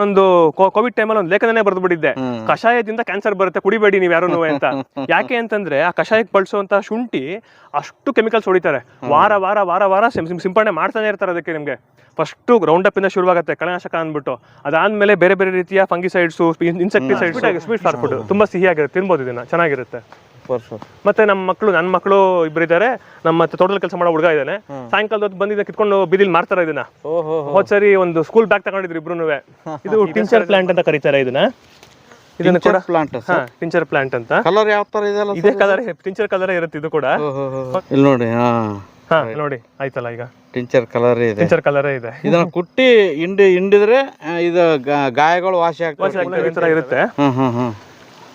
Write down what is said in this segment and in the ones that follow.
ಒಂದು ಕೋವಿಡ್ ಟೈಮಲ್ಲಿ ಒಂದು ಲೇಖನನೇ ಬರೆದು ಬಿಟ್ಟಿದ್ದೆ. ಕಷಾಯದಿಂದ ಕ್ಯಾನ್ಸರ್ ಬರುತ್ತೆ ಕುಡಿಬೇಡಿ ನೀವು ಯಾರು ಅಂತ ಯಾಕೆ ಅಂತಂದ್ರೆ ಆ ಕಷಾಯಕ್ಕೆ ಬಳಸುವಂತ ಶುಂಠಿ ಅಷ್ಟು ಕೆಮಿಕಲ್ಸ್ ಹೊಡಿತಾರೆ ವಾರ ವಾರ ವಾರ ವಾರ ಸಿಂಪಡಣೆ ಮಾಡ್ತಾನೆ ಇರ್ತಾರೆ ಅದಕ್ಕೆ ನಿಮಗೆ ಫಸ್ಟ್ ರೌಂಡ್ ಅಪ್ ಇಂದ ಶುರುವಾಗುತ್ತೆ ಕಳೆನಾಶಕ ಅಂದ್ಬಿಟ್ಟು ಅದಾದ್ಮೇಲೆ ಬೇರೆ ಬೇರೆ ರೀತಿಯ ಫಂಗಿಸೈಡ್ಸ್ ಇನ್ಸೆಕ್ಟಿಸೈಡ್ಸ್ ಸ್ವೀಟ್ ಫುಡ್ ತುಂಬಾ ಸಿಹಿಯಾಗಿರುತ್ತೆ ತಿನ್ಬೋದು ಇದನ್ನ ಚೆನ್ನಾಗಿರುತ್ತೆ ಮತ್ತೆ ನಮ್ಮ ಮಕ್ಕಳು ನನ್ನ ಮಕ್ಕಳು ನಮ್ ನಮ್ಮ ತೋಟದಲ್ಲಿ ಕೆಲಸ ಮಾಡೋ ಹುಡುಗ ಇದ್ದಾನೆ ಸಾಯಂಕಾಲದ ಹೊತ್ತು ಬಂದಿದ್ದ ಕಿತ್ಕೊಂಡು ಬೀದಿಲಿ ಮಾರ್ತಾರೆ ಇದನ್ನ. ಹೋದ್ ಸರಿ ಒಂದು ಸ್ಕೂಲ್ ಬ್ಯಾಗ್ ತಗೊಂಡಿದ್ರು ಇಬ್ರು ಇದು ಟಿಂಚರ್ ಪ್ಲಾಂಟ್ ಅಂತ ಕರೀತಾರೆ ಇದನ್ನ. ಇದನ್ನ ಕೂಡ ಪ್ಲಾಂಟ್ ಟಿಂಚರ್ ಪ್ಲಾಂಟ್ ಅಂತ. ಕಲರ್ ಯಾವ ತರ ಇದೆಯಲ್ಲ ಇದೇ ಕಲರ್ ಟಿಂಚರ್ ಕಲರ್ ಇರುತ್ತೆ ಇದು ಕೂಡ. ಇಲ್ಲಿ ನೋಡಿ ಹಾ. ನೋಡಿ ಆಯ್ತಲ್ಲ ಈಗ. ಟಿಂಚರ್ ಕಲರ್ ಇದೆ. ಟಿಂಚರ್ ಕಲರ್ ಇದೆ. ಇದನ್ನ ಕುಟ್ಟಿ ಹಿಂಡಿ ಹಿಂಡಿದ್ರೆ ಇದು ಗಾಯಗಳು ವಾಸಿ ತರ ಇರುತ್ತೆ.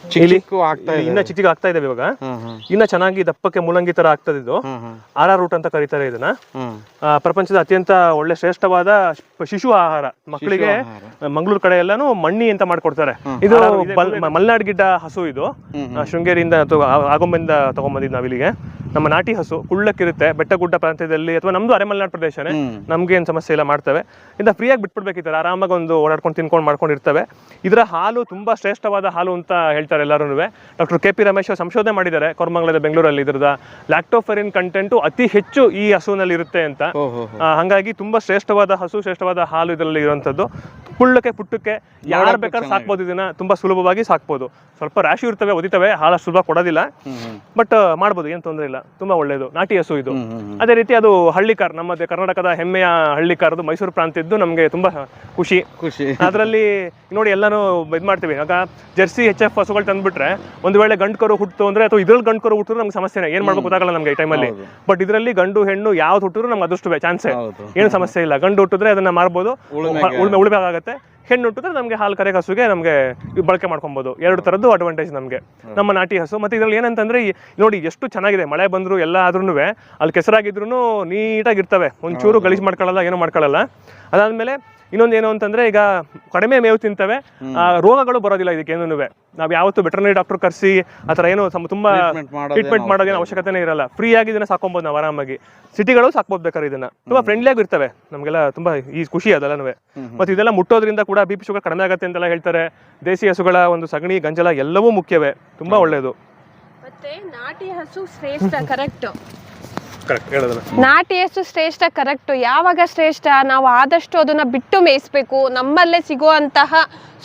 ಹ್ಮ್ ಚಿಕ್ಕ ಚಿಕ್ಕ ಆಗ್ತಾ ಇನ್ನ ಇದಾವೆ ಇವಾಗ. ಇನ್ನ ಚೆನ್ನಾಗಿ ದಪ್ಪಕ್ಕೆ ಮೂಲಂಗಿ ತರ ಆಗ್ತದೆ ಇದು ಆರ್ ಆರ್ ರೂಟ್ ಅಂತ ಕರೀತಾರೆ ಇದನ್ನ. ಪ್ರಪಂಚದ ಅತ್ಯಂತ ಒಳ್ಳೆ ಶ್ರೇಷ್ಠವಾದ ಶಿಶು ಆಹಾರ. ಮಕ್ಕಳಿಗೆ ಮಂಗಳೂರು ಕಡೆ ಎಲ್ಲಾನು ಮಣ್ಣಿ ಅಂತ ಮಾಡ್ಕೊಡ್ತಾರೆ. ಇದು ಮಲ್ನಾಡ್ ಗಿಡ್ಡ ಹಸು ಇದು. ಶೃಂಗೇರಿಯಿಂದ ಅಥವಾ ಆ- ತಗೊಂಬಂದಿದ್ ನಾವಿಲ್ಲಿಗೆ. ನಾವು ಇಲ್ಲಿಗೆ ನಮ್ಮ ನಾಟಿ ಹಸು ಕುಳ್ಳಕ್ಕಿರುತ್ತೆ ಬೆಟ್ಟ ಗುಡ್ಡ ಪ್ರಾಂತ್ಯದಲ್ಲಿ ಅಥವಾ ನಮ್ದು ಅರೆಮಲೆನಾಡು ಪ್ರದೇಶನೇ. ನಮ್ಗೆ ಏನು ಸಮಸ್ಯೆ ಇಲ್ಲ ಮಾಡ್ತವೆ. ಇಂದ ಫ್ರೀಯಾಗಿ ಬಿಟ್ಬಿಡ್ಬೇಕಿತ್ತಾರೆ ಆರಾಮಾಗಿ ಒಂದು ಓಡಾಡ್ಕೊಂಡು ತಿನ್ಕೊಂಡು ಮಾಡ್ಕೊಂಡಿರ್ತವೆ. ಇದರ ಹಾಲು ತುಂಬಾ ಶ್ರೇಷ್ಠವಾದ ಹಾಲು ಅಂತ ಹೇಳ್ತಾರೆ ಎಲ್ಲರೂ ಡಾಕ್ಟರ್ ಕೆ ಪಿ ರಮೇಶ್ ಅವ್ರು ಸಂಶೋಧನೆ ಮಾಡಿದ್ದಾರೆ ಕೊರಮಂಗಲದ ಬೆಂಗಳೂರಲ್ಲಿ. ಇದ್ರದ ಲ್ಯಾಕ್ಟೋಫೆರಿನ್ ಕಂಟೆಂಟು ಅತಿ ಹೆಚ್ಚು ಈ ಹಸುವಿನಲ್ಲಿ ಇರುತ್ತೆ ಅಂತ ಹಂಗಾಗಿ ತುಂಬಾ ಶ್ರೇಷ್ಠವಾದ ಹಸು ಶ್ರೇಷ್ಠವಾದ ಹಾಲು ಇದರಲ್ಲಿ ಇರುವಂತದ್ದು ಕುಳ್ಳಕ್ಕೆ ಪುಟ್ಟಕ್ಕೆ ಯಾರು ಬೇಕಾದ್ರೂ ಸಾಕ್ಬೋದು ಇದನ್ನ ತುಂಬಾ ಸುಲಭವಾಗಿ ಸಾಕ್ಬೋದು. ಸ್ವಲ್ಪ ರಾಶಿ ಇರ್ತವೆ ಒದಿತವೆ ಹಾಲು ಸುಲಭ ಕೊಡೋದಿಲ್ಲ. ಬಟ್ ಮಾಡ್ಬೋದು ಏನು ತೊಂದರೆ ಇಲ್ಲ. ತುಂಬಾ ಒಳ್ಳೇದು ನಾಟಿ ಹಸು ಇದು. ಅದೇ ರೀತಿ ಅದು ಹಳ್ಳಿಕಾರ್ ನಮ್ಮ ಕರ್ನಾಟಕದ ಹೆಮ್ಮೆಯ ಹಳ್ಳಿಕಾರದು ಮೈಸೂರು ಪ್ರಾಂತ್ಯದ್ದು ನಮಗೆ ತುಂಬಾ ಖುಷಿ. ಖುಷಿ. ಅದರಲ್ಲಿ ನೋಡಿ ಎಲ್ಲಾನು ಇದು ಮಾಡ್ತೀವಿ. ಆಗ ಜರ್ಸಿ ಎಚ್ ಎಫ್ ಹಸುಗಳು ತಂದ್ಬಿಟ್ರೆ ಒಂದು ವೇಳೆ ಗಂಡುಕರು ಹುಟ್ಟು ಅಂದ್ರೆ ಅಥವಾ ಇದ್ರಲ್ಲಿ ಗಂಡುಕರು ಹುಟ್ಟಿದ್ರು ನಮ್ಗೆ ಸಮಸ್ಯೆನೇ ಏನ್ ಮಾಡ್ಬೇಕು ಗೊತ್ತಾಗಲ್ಲ ನಮ್ಗೆ ಈ ಟೈಮಲ್ಲಿ ಬಟ್ ಇದರಲ್ಲಿ ಗಂಡು ಹೆಣ್ಣು ಯಾವ್ದು ಹುಟ್ಟಿದ್ರು ನಮ್ಗೆ ಅದೃಷ್ಟವೇ ಚಾನ್ಸ್ ಏನು ಸಮಸ್ಯೆ ಇಲ್ಲ. ಗಂಡು ಹುಟ್ಟಿದ್ರೆ ಅದನ್ನ ಮಾರ್ಬೋದು. ಉಳ್ಮೆ ಉಳ್ಮೆ ಉಳುಮೆಗಾಗತ್ತೆ ಹೆಣ್ಣು ಹುಟ್ಟಿದ್ರೆ ನಮಗೆ ಹಾಲು ಕರೆ ಹಸುಗೆ ನಮಗೆ ಬಳಕೆ ಮಾಡ್ಕೊಬೋದು. ಎರಡು ತರದ್ದು ಅಡ್ವಾಂಟೇಜ್ ನಮಗೆ. ನಮ್ಮ ನಾಟಿ ಹಸು. ಮತ್ತೆ ಇದ್ರಲ್ಲಿ ಏನಂತಂದ್ರೆ ಈ- ನೋಡಿ ಎಷ್ಟು ಚೆನ್ನಾಗಿದೆ. ಮಳೆ ಬಂದರೂ ಎಲ್ಲ ಆದ್ರೂ ಅಲ್ಲಿ ಕೆಸರಾಗಿದ್ರೂ ನೀಟಾಗಿ ಇರ್ತವೆ ಒಂಚೂರು ಗಲೀಜ್ ಮಾಡ್ಕೊಳ್ಳಲ್ಲ ಏನೂ ಮಾಡ್ಕೊಳ್ಳಲ್ಲ. ಅದಾದ್ಮೇಲೆ ಇನ್ನೊಂದು ಏನು ಅಂತಂದ್ರೆ ಈಗ ಕಡಿಮೆ ಮೇವು ತಿಂತವೆ ಆ, ರೋಗಗಳು ಬರೋದಿಲ್ಲ ಇದಕ್ಕೆ ಇದಕ್ಕೇನು ನಾವು ಯಾವತ್ತು ವೆಟರ್ನರಿ ಡಾಕ್ಟರ್ ಕರೆಸಿ ಆತರ ಥರ ಏನು ತುಂಬಾ ಟ್ರೀಟ್ಮೆಂಟ್ ಮಾಡೋದೇನು ಅವಶ್ಯಕತೆನೇ ಇರಲ್ಲ. ಫ್ರೀ ಆಗಿ ಇದನ್ನ ಸಾಕೊಂಬೋದು ನಾವು ಆರಾಮಾಗಿ. ಸಿಟಿಗಳು ಸಾಕ್ಬೋದು ಬೇಕಾದ್ರೆ ಇದನ್ನ. ತುಂಬಾ ಫ್ರೆಂಡ್ಲಿ ಆಗಿರ್ತವೆ ನಮಗೆಲ್ಲ ತುಂಬಾ ಈ ಖುಷಿ ಅದೆಲ್ಲನೂ ಮತ್ತೆ ಇದೆಲ್ಲ ಮುಟ್ಟೋದ್ರಿಂದ ಕೂಡ ಬಿ ಪಿ ಶುಗರ್ ಕಡಿಮೆ ಆಗುತ್ತೆ ಅಂತೆಲ್ಲ ಹೇಳ್ತಾರೆ. ದೇಸಿ ಹಸುಗಳ ಒಂದು ಸಗಣಿ ಗಂಜಲ ಎಲ್ಲವೂ ಮುಖ್ಯವೇ. ತುಂಬಾ ಒಳ್ಳೆಯದು ಮತ್ತೆ ನಾಟಿ ಹಸು ಶ್ರೇಷ್ಠ ಕರೆಕ್ಟ್ ನಾಟಿ ಎಷ್ಟು ಶ್ರೇಷ್ಠ ಕರೆಕ್ಟ್? ಯಾವಾಗ ಶ್ರೇಷ್ಠ? ನಾವು ಆದಷ್ಟು ಅದನ್ನ ಬಿಟ್ಟು ಮೇಯಿಸ್ಬೇಕು. ನಮ್ಮಲ್ಲೇ ಸಿಗುವಂತಹ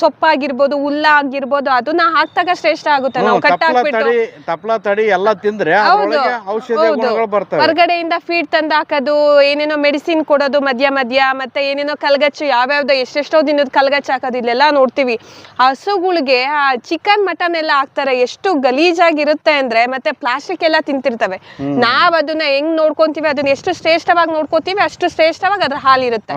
ಸೊಪ್ಪಾಗಿರ್ಬೋದು ಹುಲ್ಲ ಆಗಿರ್ಬೋದು ಅದನ್ನ ಹಾಕ್ದಾಗ ಶ್ರೇಷ್ಠ ಆಗುತ್ತೆ. ನಾವು ಕಟ್ ಹಾಕ್ಬಿಟ್ಟು. ತಪ್ಪಲ ತಡಿ ಎಲ್ಲ ತಿಂದ್ರೆ ಹೊರಗಡೆಯಿಂದ ಫೀಡ್ ತಂದು ಹಾಕೋದು ಏನೇನೋ ಮೆಡಿಸಿನ್ ಕೊಡೋದು ಮಧ್ಯ ಮಧ್ಯ ಮತ್ತೆ ಏನೇನೋ ಕಲ್ಗಚ್ಚು ಯಾವ್ಯಾವ್ದು ಎಷ್ಟೆಷ್ಟೋ ದಿನದ ಕಲ್ಗಚ್ಚು ಹಾಕೋದು ಇಲ್ಲೆಲ್ಲ ನೋಡ್ತೀವಿ. ಹಸುಗಳಿಗೆ ಆ ಚಿಕನ್ ಮಟನ್ ಎಲ್ಲ ಹಾಕ್ತಾರೆ. ಎಷ್ಟು ಗಲೀಜಾಗಿರುತ್ತೆ ಅಂದ್ರೆ ಮತ್ತೆ ಪ್ಲಾಸ್ಟಿಕ್ ಎಲ್ಲ ತಿಂತಿರ್ತವೆ. ನಾವ್ ಅದನ್ನ ಹೆಂಗ್ ನೋಡ್ಕೊಂತೀವಿ ಅದನ್ನ ಎಷ್ಟು ಶ್ರೇಷ್ಠವಾಗಿ ನೋಡ್ಕೋತೀವಿ ಅಷ್ಟು ಶ್ರೇಷ್ಠವಾಗಿ ಅದ್ರ ಹಾಲಿರುತ್ತೆ.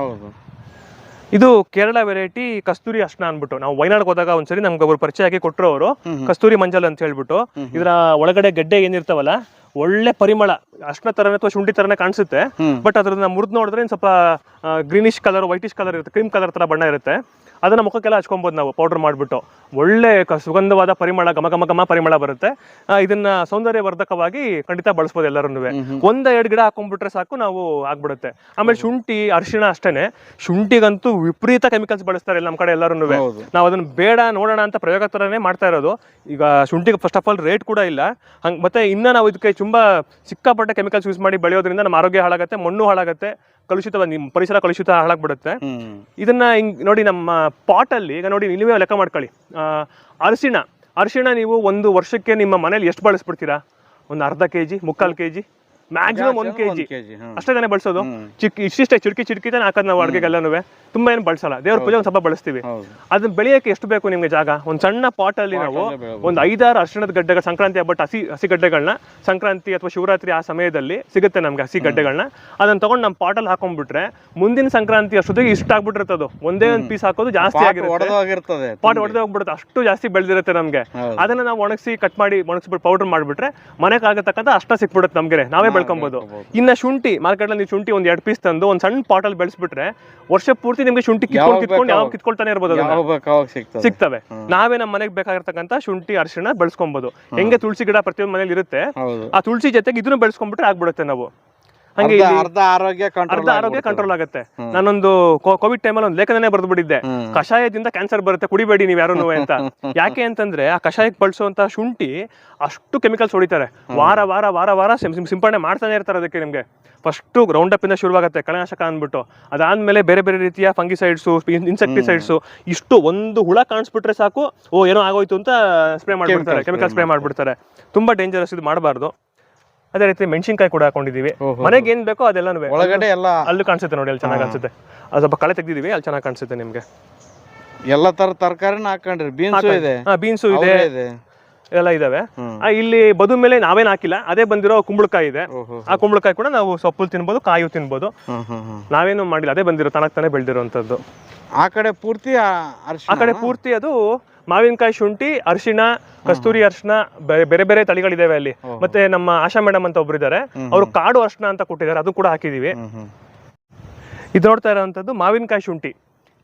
ಇದು ಕೇರಳ ವೆರೈಟಿ ಕಸ್ತೂರಿ ಅರ್ಶನ ಅನ್ಬಿಟ್ಟು ನಾವು ವೈನಾಡ್ ಹೋದಾಗ ಒಂದ್ಸರಿ ನಮ್ಗೆ ಒಬ್ರು ಪರಿಚಯ ಆಗಿ ಕೊಟ್ಟರು ಅವರು ಕಸ್ತೂರಿ ಮಂಜಲ್ ಅಂತ ಹೇಳ್ಬಿಟ್ಟು. ಇದರ ಒಳಗಡೆ ಗೆಡ್ಡೆ ಏನಿರ್ತಾವಲ್ಲ ಒಳ್ಳೆ ಪರಿಮಳ. ಅರ್ಶನ ತರನೇ ಅಥವಾ ಶುಂಠಿ ತರನೇ ಕಾಣಿಸುತ್ತೆ. ಬಟ್ ಅದ್ರನ್ನ ಮುರಿದು ನೋಡಿದ್ರೆ ಸ್ವಲ್ಪ ಗ್ರೀನಿಶ್ ಕಲರ್ ವೈಟಿಶ್ ಕಲರ್ ಇರುತ್ತೆ ಕ್ರೀಮ್ ಕಲರ್ ತರ ಬಣ್ಣ ಇರುತ್ತೆ. ಅದನ್ನ ಮುಖಕ್ಕೆಲ್ಲ ಹಚ್ಕೊಬೋದು ನಾವು ಪೌಡರ್ ಮಾಡಿಬಿಟ್ಟು. ಒಳ್ಳೆ ಕ- ಸುಗಂಧವಾದ ಪರಿಮಳ ಘಮ ಘಮ ಘಮ ಪರಿಮಳ ಬರುತ್ತೆ. ಆ, ಇದನ್ನ ಸೌಂದರ್ಯವರ್ಧಕವಾಗಿ ಖಂಡಿತ ಬಳಸ್ಬೋದು ಎಲ್ಲರೂ ಒಂದ್ ಎರಡು ಗಿಡ ಹಾಕೊಂಡ್ಬಿಟ್ರೆ ಸಾಕು ನಾವು ಆಗ್ಬಿಡುತ್ತೆ. ಆಮೇಲೆ ಶುಂಠಿ ಅರಿಶಿಣ ಅಷ್ಟೇನೆ. ಶುಂಠಿಗಂತೂ ವಿಪರೀತ ಕೆಮಿಕಲ್ಸ್ ಬಳಸ್ತಾರೆ ಇಲ್ಲಿ ನಮ್ಮ ಕಡೆ ಎಲ್ಲರೂ. ನಾವು ಅದನ್ನ ಬೇಡ ನೋಡೋಣ ಅಂತ ಪ್ರಯೋಗ ಥರನೇ ಮಾಡ್ತಾ ಇರೋದು. ಈಗ ಶುಂಠಿಗೆ ಫಸ್ಟ್ ಆಫ್ ಆಲ್ ರೇಟ್ ಕೂಡ ಇಲ್ಲ. ಹಂಗ್ ಮತ್ತೆ ಇನ್ನ ನಾವು ಇದಕ್ಕೆ ತುಂಬಾ ಸಿಕ್ಕಾಪಟ್ಟೆ ಕೆಮಿಕಲ್ಸ್ ಯೂಸ್ ಮಾಡಿ ಬೆಳೆಯೋದ್ರಿಂದ ನಮ್ಮ ಆರೋಗ್ಯ ಹಾಳಾಗುತ್ತೆ ಮಣ್ಣು ಹಾಳಾಗುತ್ತೆ ಕಲುಷಿತ ನಿಮ್ಮ ಪರಿಸರ ಕಲುಷಿತ ಹಾಳಾಗ್ಬಿಡುತ್ತೆ. ಹ್ಮ್. ಇದನ್ನ ಹಿಂಗ್ ನೋಡಿ ನಮ್ಮ ಪಾಟ್ ಅಲ್ಲಿ ಈಗ ನೋಡಿ ನೀವೇ ಲೆಕ್ಕ ಮಾಡ್ಕೊಳ್ಳಿ. ಆ, ಅರಿಶಿಣ. ಅರಿಶಿಣ ನೀವು ಒಂದು ವರ್ಷಕ್ಕೆ ನಿಮ್ಮ ಮನೇಲಿ ಎಷ್ಟು ಬಳಸ್ಬಿಡ್ತೀರಾ? ಒಂದು ಅರ್ಧ ಕೆ ಜಿ ಮುಕ್ಕಾಲು ಕೆ ಜಿ ಮ್ಯಾಕ್ಸಿಮಮ್ ಒಂದು ಕೆ ಜಿ ಅಷ್ಟೇ ತಾನೇ ಬಳಸೋದು. ಚಿಕ್ಕ ಇಷ್ಟಿಷ್ಟೇ ಚಿಡ್ಕಿ ಚಿಡ್ಕಿ ತಾನೆ ಹಾಕೋದು ನಾವು ಅಡುಗೆಗೆಲ್ಲನೂ ತುಂಬಾ ಏನು ಬಳಸಲ್ಲ. ದೇವ್ರ ಪೂಜೆ ಒಂದು ಸ್ವಲ್ಪ ಬಳಸ್ತೀವಿ. ಅದನ್ನ ಬೆಳೆಯಕ್ಕೆ ಎಷ್ಟು ಬೇಕು ನಿಮ್ಗೆ ಜಾಗ? ಒಂದು ಸಣ್ಣ ಪಾಟ್ ಅಲ್ಲಿ ನಾವು ಒಂದು ಐದಾರು ಅರ್ಶಿಣದ ಗಡ್ಡೆಗಳು ಸಂಕ್ರಾಂತಿ ಹಬ್ಬ ಹಸಿ ಹಸಿ ಗಡ್ಡೆಗಳನ್ನ ಸಂಕ್ರಾಂತಿ ಅಥವಾ ಶಿವರಾತ್ರಿ ಆ ಸಮಯದಲ್ಲಿ ಸಿಗುತ್ತೆ ನಮ್ಗೆ ಹಸಿ ಗಡ್ಡೆಗಳನ್ನ ಅದನ್ನ ತಗೊಂಡು ನಮ್ಮ ಪಾಟಲ್ಲಿ ಹಾಕೊಂಡ್ಬಿಟ್ರೆ ಮುಂದಿನ ಸಂಕ್ರಾಂತಿ ಅಷ್ಟೊತ್ತಿಗೆ ಇಷ್ಟ ಆಗ್ಬಿಟ್ಟಿರುತ್ತೆ ಅದು ಒಂದೇ ಒಂದು ಪೀಸ್ ಹಾಕೋದು ಜಾಸ್ತಿ ಆಗಿರುತ್ತೆ. ಪಾಟ್ ಒಡೆದು ಹೋಗ್ಬಿಡುತ್ತೆ. ಅಷ್ಟು ಜಾಸ್ತಿ ಬೆಳೆದಿರುತ್ತೆ ನಮಗೆ. ಅದನ್ನ ನಾವು ಒಣಗಿಸಿ ಕಟ್ ಮಾಡಿ ಒಣಗಿಸ್ಬಿಟ್ಟು ಪೌಡರ್ ಮಾಡಿಬಿಟ್ರೆ ಮನೆಗೆ ಆಗತಕ್ಕಂಥ ಅಷ್ಟ ಸಿಕ್ಬಿಡುತ್ತೆ ನಮ್ಗೆ ನಾವೇ ಬೆಳ್ಕೊಬೋದು. ಇನ್ನ ಶುಂಠಿ ಮಾರ್ಕೆಟ್ ಅಲ್ಲಿ ಶುಂಠಿ ಒಂದು ಎರಡು ಪೀಸ್ ತಂದು ಒಂದು ಸಣ್ಣ ಪಾಟಲ್ಲಿ ಬೆಳೆಸ್ಬಿಟ್ರೆ ವರ್ಷ ಪೂರ್ತಿ ನಿಮ್ಗೆ ಶುಂಠಿ ಕಿತ್ಕೊಂಡು ಕಿತ್ಕೊಂಡು ಯಾವಾಗ ಕಿತ್ಕೊಳ್ತಾನೆ ಇರ್ಬೋದು ಅದನ್ನ. ಯಾವಾಗ ಸಿಗ್ತದೆ. ಸಿಗ್ತವೆ. ನಾವೇ ನಮ್ಮ ಮನೆಗೆ ಬೇಕಾಗಿರ್ತಕ್ಕಂಥ ಶುಂಠಿ ಅರಿಶಿಣ ಬೆಳೆಸ್ಕೊಬಹುದು ಹೆಂಗೆ ತುಳಸಿ ಗಿಡ ಪ್ರತಿಯೊಂದು ಮನೇಲಿ ಇರುತ್ತೆ ಹೌದು. ಆ ತುಳಸಿ ಜೊತೆಗೆ ಇದನ್ನು ಬೆಳೆಸ್ಕೊಂಡ್ಬಿಟ್ರೆ ಆಗ್ಬಿಡುತ್ತೆ ನಾವು. ಹಂಗೆ ಅರ್ಧ ಆರೋಗ್ಯ ಅರ್ಧ ಕಂಟ್ರೋಲ್ ಆರೋಗ್ಯ ಕಂಟ್ರೋಲ್ ಆಗುತ್ತೆ. ನಾನೊಂದು ಕೋವಿಡ್ ಟೈಮಲ್ಲಿ ಒಂದು ಲೇಖನನೇ ಬರೆದು ಬಿಟ್ಟಿದ್ದೆ ಕಷಾಯದಿಂದ ಕ್ಯಾನ್ಸರ್ ಬರುತ್ತೆ ಕುಡಿಬೇಡಿ ನೀವು ಯಾರು ಅಂತ. ಯಾಕೆ ಅಂತಂದ್ರೆ ಆ ಕಷಾಯಕ್ಕೆ ಬಳಸುವಂತ ಶುಂಠಿ ಅಷ್ಟು ಕೆಮಿಕಲ್ಸ್ ಹೊಡಿತಾರೆ. ವಾರ ವಾರ ವಾರ ವಾರ ಸಿಂಪಡಣೆ ಮಾಡ್ತಾನೆ ಇರ್ತಾರೆ ಅದಕ್ಕೆ ನಿಮಗೆ. ಫಸ್ಟು ಗ್ರೌಂಡ್ ಅಪ್ ಇಂದ ಶುರುವಾಗುತ್ತೆ ಕಳೆನಾಶಕ ಅಂದ್ಬಿಟ್ಟು. ಅದಾದ್ಮೇಲೆ ಬೇರೆ ಬೇರೆ ರೀತಿಯ ಫಂಗಿಸೈಡ್ಸು ಇನ್ಸೆಕ್ಟಿಸೈಡ್ಸು ಇಷ್ಟು ಒಂದು ಹುಳ ಕಾಣಿಸ್ಬಿಟ್ರೆ ಸಾಕು ಓ ಏನೋ ಆಗೋಯ್ತು ಅಂತ ಸ್ಪ್ರೇ ಮಾಡ್ಬಿಡ್ತಾರೆ ಕೆಮಿಕಲ್ ಸ್ಪ್ರೇ ಮಾಡ್ಬಿಡ್ತಾರೆ. ತುಂಬಾ ಡೇಂಜರಸ್ ಇದು ಮಾಡಬಾರ್ದು. ಅದೇ ರೀತಿ ಮೆಣಸಿನಕಾಯಿ ಕೂಡ ಹಾಕೊಂಡಿದೀವಿ. ಮನೆಗೆ ಏನ್ ಬೇಕೋ ಅದೆಲ್ಲ ಒಳಗಡೆ ಎಲ್ಲ ಅಲ್ಲೂ ಕಾಣಿಸುತ್ತೆ ನೋಡಿ ಅಲ್ಲಿ ಚೆನ್ನಾಗಿ ಕಾಣಿಸುತ್ತೆ. ಅದು ಸ್ವಲ್ಪ ಕಳೆ ತೆಗ್ದಿದೀವಿ ಅಲ್ಲಿ ಚೆನ್ನಾಗಿ ಕಾಣಿಸುತ್ತೆ ನಿಮ್ಗೆ. ಎಲ್ಲ ತರ ತರಕಾರಿನ ಹಾಕೊಂಡ್ರಿ. ಬೀನ್ಸ್ ಇದೆ. ಬೀನ್ಸು ಇದೆ. ಎಲ್ಲ ಇದಾವೆ. ಇಲ್ಲಿ ಬದು ಮೇಲೆ ನಾವೇನ್ ಹಾಕಿಲ್ಲ ಅದೇ ಬಂದಿರೋ ಕುಂಬಳಕಾಯಿ ಇದೆ. ಆ ಕುಂಬಳಕಾಯಿ ಕೂಡ ನಾವು ಸೊಪ್ಪು ತಿನ್ಬೋದು ಕಾಯು ತಿನ್ಬೋದು. ನಾವೇನು ಮಾಡಿಲ್ಲ ಅದೇ ಬಂದಿರೋ ತನಕ್ ತಾನೇ ಬೆಳೆದಿರೋಂಥದ್ದು. ಆ ಕಡೆ ಪೂರ್ತಿ ಆ ಕಡೆ ಪೂರ್ತಿ ಅದು ಮಾವಿನಕಾಯಿ ಶುಂಠಿ ಅರಿಶಿಣ ಕಸ್ತೂರಿ ಅರಿಶಿಣ ಬೇರೆ ಬೇರೆ ತಳಿಗಳಿದಾವೆ ಅಲ್ಲಿ. ಮತ್ತೆ ನಮ್ಮ ಆಶಾ ಮೇಡಮ್ ಅಂತ ಒಬ್ರು ಇದ್ದಾರೆ ಅವರು ಕಾಡು ಅರಿಶಿಣ ಅಂತ ಕೊಟ್ಟಿದ್ದಾರೆ ಅದು ಕೂಡ ಹಾಕಿದೀವಿ. ಇದು ನೋಡ್ತಾ ಇರೋಂಥದ್ದು ಮಾವಿನಕಾಯಿ ಶುಂಠಿ.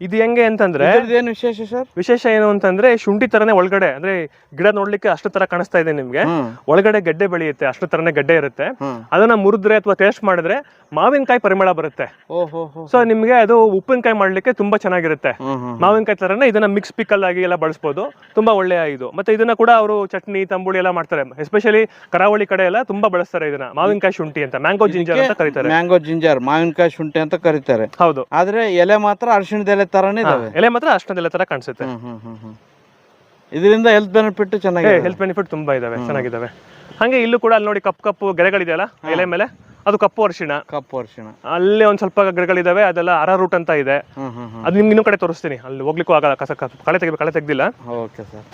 ಇದು ಹೆಂಗೆ ಅಂತಂದ್ರೆ ಏನು ವಿಶೇಷ ಸರ್? ವಿಶೇಷ ಏನು ಅಂತಂದ್ರೆ ಶುಂಠಿ ತರನೇ ಒಳಗಡೆ ಅಂದ್ರೆ ಗಿಡ ನೋಡ್ಲಿಕ್ಕೆ ಅಷ್ಟು ತರ ಕಾಣಿಸ್ತಾ ಇದೆ ನಿಮ್ಗೆ. ಒಳಗಡೆ ಗಡ್ಡೆ ಬೆಳೆಯುತ್ತೆ ಅಷ್ಟು ತರನೇ ಗಡ್ಡೆ ಇರುತ್ತೆ. ಅದನ್ನ ಮುರಿದ್ರೆ ಅಥವಾ ಟೇಸ್ಟ್ ಮಾಡಿದ್ರೆ ಮಾವಿನಕಾಯಿ ಪರಿಮಳ ಬರುತ್ತೆ. ಸೊ ನಿಮ್ಗೆ ಅದು ಉಪ್ಪಿನಕಾಯಿ ಮಾಡ್ಲಿಕ್ಕೆ ತುಂಬಾ ಚೆನ್ನಾಗಿರುತ್ತೆ. ಮಾವಿನಕಾಯಿ ತರನೇ ಇದನ್ನ ಮಿಕ್ಸ್ ಪಿಕಲ್ ಆಗಿ ಎಲ್ಲ ಬಳಸ್ಬೋದು. ತುಂಬಾ ಒಳ್ಳೆಯ ಇದು. ಮತ್ತೆ ಇದನ್ನ ಕೂಡ ಅವರು ಚಟ್ನಿ ತಂಬುಳಿ ಎಲ್ಲ ಮಾಡ್ತಾರೆ. ಎಸ್ಪೆಷಲಿ ಕರಾವಳಿ ಕಡೆ ಎಲ್ಲ ತುಂಬಾ ಬಳಸ್ತಾರೆ ಇದನ್ನ. ಮಾವಿನಕಾಯಿ ಶುಂಠಿ ಅಂತ ಮ್ಯಾಂಗೋ ಜಿಂಜರ್ ಅಂತ ಕರೀತಾರೆ. ಮ್ಯಾಂಗೋ ಜಿಂಜರ್ ಮಾವಿನಕಾಯಿ ಶುಂಠಿ ಅಂತ ಕರೀತಾರೆ. ಹೌದು. ಆದ್ರೆ ಎಲೆ ಮಾತ್ರ ಅರಿಶಿಣದ ಎಲೆ ತರಾನೇ ಇದಾವೆ. ಎಲೆ ಮಾತ್ರ ಅಷ್ಟೊಂದೆಲ್ಲ ತರ ಕಾಣಿಸುತ್ತೆ. ಇದರಿಂದ ಹೆಲ್ತ್ ಬೆನಿಫಿಟ್ ಚೆನ್ನಾಗಿದೆ. ಹೆಲ್ತ್ ಬೆನಿಫಿಟ್ ತುಂಬಾ ಇದಾವೆ ಚೆನ್ನಾಗಿದಾವೆ. ಹಂಗೆ ಇಲ್ಲೂ ಕೂಡ ಅಲ್ಲಿ ನೋಡಿ ಕಪ್ಪು ಕಪ್ಪು ಗೆರೆಗಳಿದೆಯಲ್ಲ ಎಲೆ ಮೇಲೆ? ಅದು ಕಪ್ಪು ಅರಿಶಿಣ. ಕಪ್ಪು ಅರಿಶಿಣ. ಅಲ್ಲಿ ಒಂದ್ ಸ್ವಲ್ಪ ಗಿಡಗಳಿದಾವೆ ಅದೆಲ್ಲ ಅರ ರೂಟ್ ಅಂತ ಇದೆ. ಅದ್ ನಿಮ್ಗೆ ಇನ್ನೂ ಕಡೆ ತೋರಿಸ್ತೀನಿ. ಅಲ್ಲಿ ಹೋಗ್ಲಿಕ್ಕೂ ಆಗಲ್ಲ ಕಸ ಕಳೆ ತೆಗಿ ಕಳೆ ತೆಗ್ದಿಲ್ಲ. Okay sir.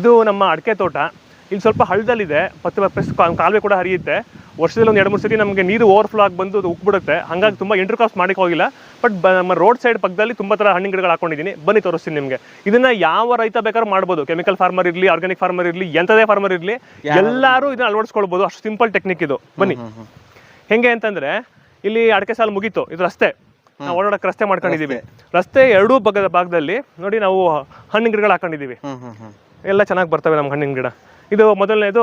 ಇದು ನಮ್ಮ ಅಡಿಕೆ ತೋಟ. ಇಲ್ಲಿ ಸ್ವಲ್ಪ ಹಳ್ಳದಲ್ಲಿದೆ. ಮತ್ತೆ ಪ್ರೆಸ್ ಕಾಲುವೆ ಕೂಡ ಹರಿಯುತ್ತೆ. ವರ್ಷದಲ್ಲಿ ಒಂದು ಎರಡು ಮೂರು ಸತಿ ನಮಗೆ ನೀರು ಓವರ್ಫ್ಲೋ ಆಗಿ ಬಂದು ಉಕ್ಬಿಡುತ್ತೆ. ಹಾಗಾಗಿ ತುಂಬ ಇಂಟರ್ ಕಾಸ್ಟ್ ಮಾಡಿಕ್ ಹೋಗಿಲ್ಲ ಬಟ್ ನಮ್ಮ ರೋಡ್ ಸೈಡ್ ಪಕ್ಕದಲ್ಲಿ ತುಂಬ ಥರ ಹಣ್ಣಿನ ಗಿಡಗಳು ಹಾಕೊಂಡಿದ್ದೀನಿ. ಬನ್ನಿ ತೋರಿಸ್ತೀನಿ ನಿಮಗೆ. ಇದನ್ನ ಯಾವ ರೈತ ಬೇಕಾದ್ರೂ ಮಾಡ್ಬೋದು. ಕೆಮಿಕಲ್ ಫಾರ್ಮರ್ ಇರಲಿ ಆರ್ಗಾನಿಕ್ ಫಾರ್ಮರ್ ಇರಲಿ ಎಂಥದೇ ಫಾರ್ಮರ್ ಇರಲಿ ಎಲ್ಲರೂ ಇದನ್ನ ಅಳವಡಿಸ್ಕೊಳ್ಬೋದು. ಅಷ್ಟು ಸಿಂಪಲ್ ಟೆಕ್ನಿಕ್ ಇದು. ಬನ್ನಿ. ಹೆಂಗೆ ಅಂತಂದ್ರೆ ಇಲ್ಲಿ ಅಡಕೆ ಸಾಲು ಮುಗೀತು. ಇದು ರಸ್ತೆ. ನಾವು ಓಡಾಡಕ್ಕೆ ರಸ್ತೆ ಮಾಡ್ಕೊಂಡಿದೀವಿ. ರಸ್ತೆ. ಎರಡೂ ಭಾಗದ ಭಾಗದಲ್ಲಿ ನೋಡಿ ನಾವು ಹಣ್ಣಿನ ಗಿಡಗಳು ಹ್ಮ್ ಎಲ್ಲ ಚೆನ್ನಾಗಿ ಬರ್ತವೆ ನಮ್ಮ ಹಣ್ಣಿನ ಗಿಡ. ಇದು ಮೊದಲನೇದು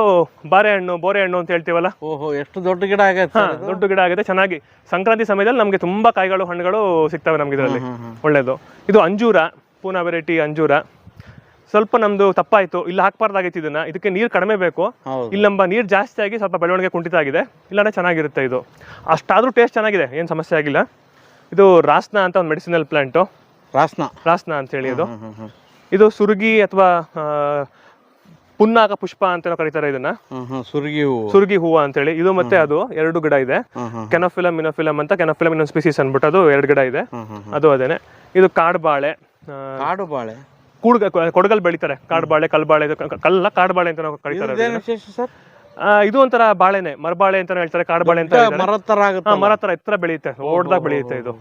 ಬಾರೆಹಣ್ಣು ಬೋರೆಹಣ್ಣು ಅಂತ ಹೇಳ್ತೀವಲ್ಲ? ಓಹೋ ಎಷ್ಟು ದೊಡ್ಡ ಗಿಡ ಆಗುತ್ತೆ ದೊಡ್ಡ ಗಿಡ ಆಗಿದೆ ಚೆನ್ನಾಗಿ. ಸಂಕ್ರಾಂತಿ ಸಮಯದಲ್ಲಿ ನಮಗೆ ತುಂಬಾ ಕಾಯಿಗಳು ಹಣ್ಣುಗಳು ಸಿಗ್ತವೆ ನಮ್ಗೆ ಇದರಲ್ಲಿ. ಒಳ್ಳೇದು. ಇದು ಅಂಜೂರ ಪೂನಾ ವೆರೈಟಿ ಅಂಜೂರ. ಸ್ವಲ್ಪ ನಮ್ದು ತಪ್ಪಾಯ್ತು ಇಲ್ಲಿ ಹಾಕ್ಬಾರ್ದಾಗಿತ್ತು ಇದನ್ನ. ಇದಕ್ಕೆ ನೀರು ಕಡಿಮೆ ಬೇಕು. ಇಲ್ಲಿ ನಮ್ಮ ನೀರು ಜಾಸ್ತಿ ಆಗಿ ಸ್ವಲ್ಪ ಬೆಳವಣಿಗೆ ಕುಂಠಿತ ಆಗಿದೆ. ಇಲ್ಲಾಂದ್ರೆ ಚೆನ್ನಾಗಿರುತ್ತೆ ಇದು. ಅಷ್ಟಾದ್ರೂ ಟೇಸ್ಟ್ ಚೆನ್ನಾಗಿದೆ ಏನು ಸಮಸ್ಯೆ ಆಗಿಲ್ಲ. ಇದು ರಾಸ್ನ ಅಂತ ಒಂದು ಮೆಡಿಸಿನಲ್ ಪ್ಲಾಂಟು ರಾಸ್ನ. ರಾಸ್ನ ಅಂತ ಹೇಳಿ ಇದು. ಇದು ಸುರುಗಿ ಅಥವಾ ಪುನ್ನಾಗ ಪುಷ್ಪ ಅಂತ ಕರೀತಾರೆ ಇದನ್ನ. ಸುರ್ಗಿ ಹೂ ಸುರ್ಗಿ ಹೂವು ಅಂತೇಳಿ. ಇದು ಮತ್ತೆ ಅದು ಎರಡು ಗಿಡ ಇದೆ. ಕೆನಫಿಲಮ್ ಮಿನೋಫಿಲಮ್ ಅಂತ ಕೆನೋಫಿಲಮ್ ಇನ್ನೊಂದು ಸ್ಪೀಸೀಸ್ ಅಂದ್ಬಿಟ್ಟು ಅದು ಎರಡು ಗಿಡ ಇದೆ. ಅದು ಅದೇನೆ. ಇದು ಕಾಡು ಬಾಳೆ ಕಾಡು ಬಾಳೆ. ಕೂಡ್ಗ ಕೊಡಗಲ್ ಬೆಳಿತಾರೆ. ಕಾಡು ಬಾಳೆ ಕಲ್ಬಾಳೆ ಇದು ಕಲ್ಲ ಕಾಡು ಬಾಳೆ ಅಂತ ನಾವು ಕರೀತಾರೆ ಇದು ಒಂಥರ ಬಾಳೆನೆ. ಮರಬಾಳೆ ಅಂತ ಹೇಳ್ತಾರೆ ಕಾಡು ಬಾಳೆ ಅಂತ ಮರ ಮರದ ತರ ಮರ ತರ ಎತ್ತರ ಬೆಳೆಯುತ್ತೆ ಓಡ್ದಾಗ ಬೆಳೆಯುತ್ತೆ ಇದು.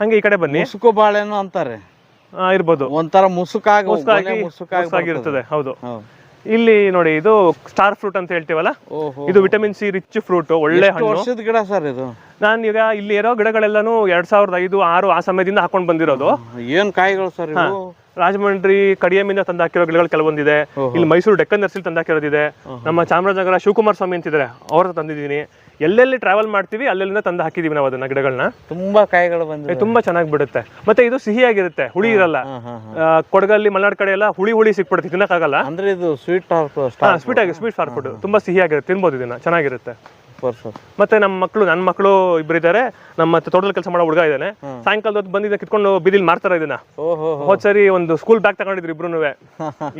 ಹಂಗೆ ಈ ಕಡೆ ಬನ್ನಿ. ಬಾಳೆನೋ ಅಂತಾರೆ. ಇರ್ಬೋದು. ಒಂಥರ ಮುಸುಕಾಗಿ ಮುಸುಕಾಗಿ ಗೊನೆ ಮುಸುಕಾಗಿ ಮುಸುಕಾಗಿ ಇರ್ತದೆ ಹೌದು. ಇಲ್ಲಿ ನೋಡಿ ಇದು ಸ್ಟಾರ್ ಫ್ರೂಟ್ ಅಂತ ಹೇಳ್ತೀವಲ್ಲ? ಇದು ವಿಟಮಿನ್ ಸಿ ರಿಚ್ ಫ್ರೂಟ್ ಒಳ್ಳೆ ಹಣ್ಣು. ವರ್ಷದ ಗಿಡ ಸರ್ ಇದು? ನಾನು ಈಗ ಇಲ್ಲಿ ಇರೋ ಗಿಡಗಳೆಲ್ಲಾನು ಎರಡ್ ಸಾವಿರದ ಐದು ಆರು ಆ ಸಮಯದಿಂದ ಹಾಕೊಂಡ್ ಬಂದಿರೋದು. ಏನ್ ಕಾಯಿಗಳು ಸರ್ ರಾಜಮಂಡ್ರಿ ಕಡಿಯಮಿಂದ ತಂದು ಹಾಕಿರೋ ಗಿಡಗಳು ಕೆಲವೊಂದಿದೆ. ಇಲ್ಲಿ ಮೈಸೂರು ಡೆಕ್ಕನ್ ನರ್ಸಿಲ್ ತಂದಾಕಿರೋದಿದೆ. ನಮ್ಮ ಚಾಮರಾಜನಗರ ಶಿವಕುಮಾರ್ ಸ್ವಾಮಿ ಅಂತಿದ್ದಾರೆ. ಅವ್ರ ತಂದಿದೀನಿ ತಂದಿದ್ದೀನಿ. ಎಲ್ಲೆಲ್ಲಿ ಟ್ರಾವೆಲ್ ಮಾಡ್ತೀವಿ ಅಲ್ಲೆಲ್ಲಿಂದ ತಂದು ಹಾಕಿದೀವಿ ನಾವು ಅದನ್ನ ಗಿಡಗಳನ್ನ ತುಂಬಾ ಕಾಯಿಗಳು ಬಂದಿದೆ ತುಂಬಾ ಚೆನ್ನಾಗಿ ಬಿಡುತ್ತೆ. ಮತ್ತೆ ಇದು ಸಿಹಿಯಾಗಿರುತ್ತೆ ಹುಳಿ ಇರಲ್ಲ. ಆ, ಕೊಡಗಲ್ಲಿ ಮಲೆನಾಡ್ ಕಡೆ ಎಲ್ಲ ಹುಳಿ ಹುಳಿ ಸಿಕ್ಬಿಡುತ್ತೆ ತಿನ್ನಕ್ಕಾಗಲ್ಲ. ಅಂದ್ರೆ ಇದು ಸ್ವೀಟ್ ಹಾ ಸ್ವೀಟ್ ಆಗಿ ಸ್ವೀಟ್ ಫಾರ್ ಫುಡ್ ತುಂಬಾ ಸಿಹಿಯಾಗಿರುತ್ತೆ ತಿನ್ಬೋದು ಇದನ್ನ ಚೆನ್ನಾಗಿರುತ್ತೆ. ಮತ್ತೆ ನಮ್ಮ ಮಕ್ಕಳು ನನ್ನ ಮಕ್ಕಳು ಇಬ್ಬರಿದ್ದಾರೆ ನಮ್ಮ ತೋಟದಲ್ಲಿ ಕೆಲಸ ಮಾಡೋ ಹುಡುಗ ಇದ್ದಾನೆ ಸಾಯಂಕಾಲದ ಹೊತ್ತು ಬಂದಿದ್ದ ಕಿತ್ಕೊಂಡು ಬಿದಿಲ್ ಮಾರ್ತಾರೆ ಇದನ್ನ. ಓಹೋ ಹೋದ್ ಸರಿ ಒಂದು ಸ್ಕೂಲ್ ಬ್ಯಾಗ್ ತಗೊಂಡಿದ್ರು ಇಬ್ರು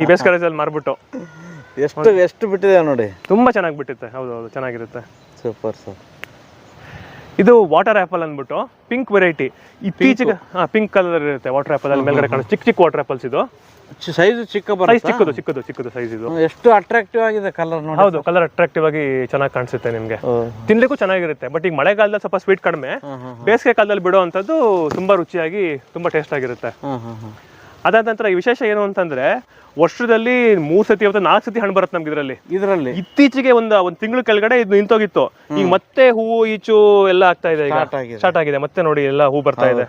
ಈ ಬೇಸ್ ಕಾಲೇಜಲ್ಲಿ ಮಾರ್ಬಿಟ್ಟು. ಎಷ್ಟು ಎಷ್ಟು ಬಿಟ್ಟಿದೆ ನೋಡಿ. ತುಂಬಾ ಚೆನ್ನಾಗಿ ಬಿಟ್ಟಿತ್ತೆ. ಹೌದು ಹೌದು ಚೆನ್ನಾಗಿರುತ್ತೆ. ಸೂಪರ್ ಸರ್ ಇದು ವಾಟರ್ ಆಪಲ್ ಅಂದ್ಬಿಟ್ಟು ಪಿಂಕ್ ವೆರೈಟಿ ಇತ್ತೀಚೆಗೆ ಹಾ ಪಿಂಕ್ ಕಲರ್ ಇರುತ್ತೆ ವಾಟರ್ ಆಪಲ್ ಅಲ್ಲಿ ಮೇಲ್ಗಡೆ ಕಾಣೋ ಚಿಕ್ಕ ಚಿಕ್ಕ ವಾಟರ್ ಆಪಲ್ಸ್ ಇದು. ಸೈಜ್ ಚಿಕ್ಕ ಸೈಜ್ ಚಿಕ್ಕದು ಚಿಕ್ಕದು ಚಿಕ್ಕದು ಸೈಜ್ ಇದು. ಎಷ್ಟು ಅಟ್ರಾಕ್ಟಿವ್ ಆಗಿದೆ ಕಲರ್ ನೋಡಿ ಹೌದು ಕಲರ್ ಅಟ್ರಾಕ್ಟಿವ್ ಆಗಿ ಚೆನ್ನಾಗಿ ಕಾಣಿಸುತ್ತೆ ನಿಮಗೆ. ತಿನ್ಲಿಕ್ಕೂ ಚೆನ್ನಾಗಿರುತ್ತೆ ಬಟ್ ಈಗ ಮಳೆಗಾಲದಲ್ಲಿ ಸ್ವಲ್ಪ ಸ್ವೀಟ್ ಕಡಿಮೆ. ಬೇಸಿಗೆ ಕಾಲದಲ್ಲಿ ಬಿಡೋ ಅಂಥದ್ದು ತುಂಬಾ ರುಚಿಯಾಗಿ ತುಂಬಾ ಟೇಸ್ಟ್ ಆಗಿರುತ್ತೆ. ಅದಾದ ನಂತರ ವಿಶೇಷ ಏನು ಅಂತಂದ್ರೆ ವರ್ಷದಲ್ಲಿ ಮೂರ್ ಸತಿ ಅಥವಾ ನಾಲ್ಕು ಸತಿ ಹಣ್ಣು ಬರುತ್ತೆ ನಮ್ಗೆ ಇದರಲ್ಲಿ. ಇದರಲ್ಲಿ. ಇತ್ತೀಚೆಗೆ ಒಂದು ಒಂದ್ ತಿಂಗಳ ಕೆಳಗಡೆ ಇದು ನಿಂತೋಗಿತ್ತು. ಈಗ ಮತ್ತೆ ಹೂವು ಈಚು ಎಲ್ಲ ಆಗ್ತಾ ಇದೆ ಈಗ. ಸ್ಟಾರ್ಟ್ ಆಗಿದೆ. ಮತ್ತೆ ನೋಡಿ ಎಲ್ಲ ಹೂ ಬರ್ತಾ ಇದೆ.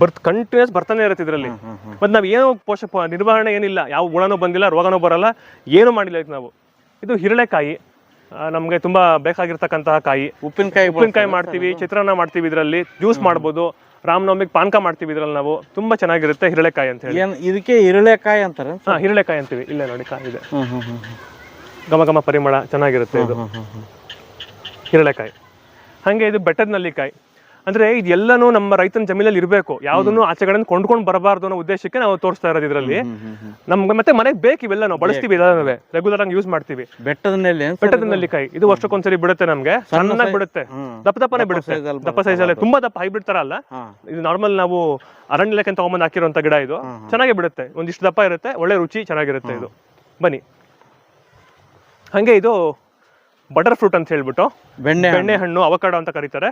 ಬರ್ತ್ ಕಂಟಿನ್ಯೂಸ್ ಬರ್ತಾನೆ ಇರುತ್ತೆ ಇದರಲ್ಲಿ. ಮತ್ತೆ ನಾವು ಏನೋ ಪೋಷಕ ನಿರ್ವಹಣೆ ಏನಿಲ್ಲ. ಯಾವ ಗುಣನೂ ಬಂದಿಲ್ಲ ರೋಗನೂ ಬರಲ್ಲ. ಏನು ಮಾಡಿಲ್ಲ ಇದಕ್ಕೆ ನಾವು. ಇದು ಹಿರಳೆಕಾಯಿ ನಮಗೆ ತುಂಬಾ ಬೇಕಾಗಿರ್ತಕ್ಕಂತಹ ಕಾಯಿ. ಉಪ್ಪಿನಕಾಯಿ ಉಪ್ಪಿನಕಾಯಿ ಮಾಡ್ತೀವಿ ಚಿತ್ರಾನ್ನ ಮಾಡ್ತೀವಿ ಇದರಲ್ಲಿ. ಜ್ಯೂಸ್ ಮಾಡ್ಬೋದು. ರಾಮನವಮಿಗೆ ಪಾನಕ ಮಾಡ್ತೀವಿ ಇದ್ರಲ್ಲಿ ನಾವು. ತುಂಬಾ ಚೆನ್ನಾಗಿರುತ್ತೆ ಹಿರಳೆಕಾಯಿ ಅಂತ ಹೇಳಿ. ಏನ್ ಇದಕ್ಕೆ ಹಿರಳೆಕಾಯಿ ಅಂತಾರೆ ಹಾ ಹಿರಳೆಕಾಯಿ ಅಂತೀವಿ. ಇಲ್ಲೇ ನೋಡಿ ಕಾಯಿ ಇದೆ. ಹ್ಮ್ ಹ್ಮ್ ಹ್ಮ್ ಘಮ ಘಮ ಪರಿಮಳ ಚೆನ್ನಾಗಿರುತ್ತೆ ಇದು. ಹ್ಮ್ ಹ್ಮ್ ಹ್ಮ್. ಹಿರಳೆಕಾಯಿ. ಹಾಗೆ ಇದು ಬೆಟ್ಟದ ನಲ್ಲಿಕಾಯಿ. ಅಂದ್ರೆ ಇದೆಲ್ಲನೂ ನಮ್ಮ ರೈತನ ಜಮೀನಲ್ಲಿ ಇರಬೇಕು. ಯಾವ್ದನ್ನು ಆಚೆ ಕಡೆ ಕೊಂಡ್ಕೊಂಡು ಬರಬಾರ್ದು ಅನ್ನೋ ಉದ್ದೇಶಕ್ಕೆ ನಾವು ತೋರಿಸ್ತಾ ಇರೋದು ಇದರಲ್ಲಿ. ನಮ್ಗೆ ಮತ್ತೆ ಮನೆಗೆ ಬೇಕು ಇವೆಲ್ಲ ನಾವು ಬಳಸ್ತೀವಿ ರೆಗ್ಯುಲರ್ ಆಗಿ ಯೂಸ್ ಮಾಡ್ತೀವಿ. ಬೆಟ್ಟದ ಬೆಟ್ಟದ ಇದು? ನಲ್ಲಿಕಾಯಿ. ಇದು ವರ್ಷಕ್ಕೊಂದ್ಸರಿ ಬಿಡುತ್ತೆ ನಮ್ಗೆ. ಸಣ್ಣಾಗಿ ಬಿಡುತ್ತೆ. ದಪ್ಪ ದಪ್ಪನೇ ಬಿಡುತ್ತೆ. ದಪ್ಪ ಸೈಜ್ ಅಲ್ಲೇ ತುಂಬಾ ದಪ್ಪ ಹೈಬ್ರಿಡ್ ತರ ಅಲ್ಲ. ಇದು ನಾರ್ಮಲ್ ನಾವು ಅರಣ್ಯ ಇಲಾಖೆ ತಗೊಂಬಂದು ಹಾಕಿರುವಂತ ಗಿಡ ಇದು. ಚೆನ್ನಾಗಿ ಬಿಡುತ್ತೆ. ಒಂದಿಷ್ಟು ದಪ್ಪ ಇರುತ್ತೆ. ಒಳ್ಳೆ ರುಚಿ ಚೆನ್ನಾಗಿರುತ್ತೆ ಇದು. ಬನ್ನಿ. ಹಂಗೆ ಇದು ಬಟರ್ ಫ್ರೂಟ್ ಅಂತ ಹೇಳ್ಬಿಟ್ಟು ಬೆಣ್ಣೆ ಬೆಣ್ಣೆ ಹಣ್ಣು ಅವಕಾಡ ಅಂತ ಕರೀತಾರೆ.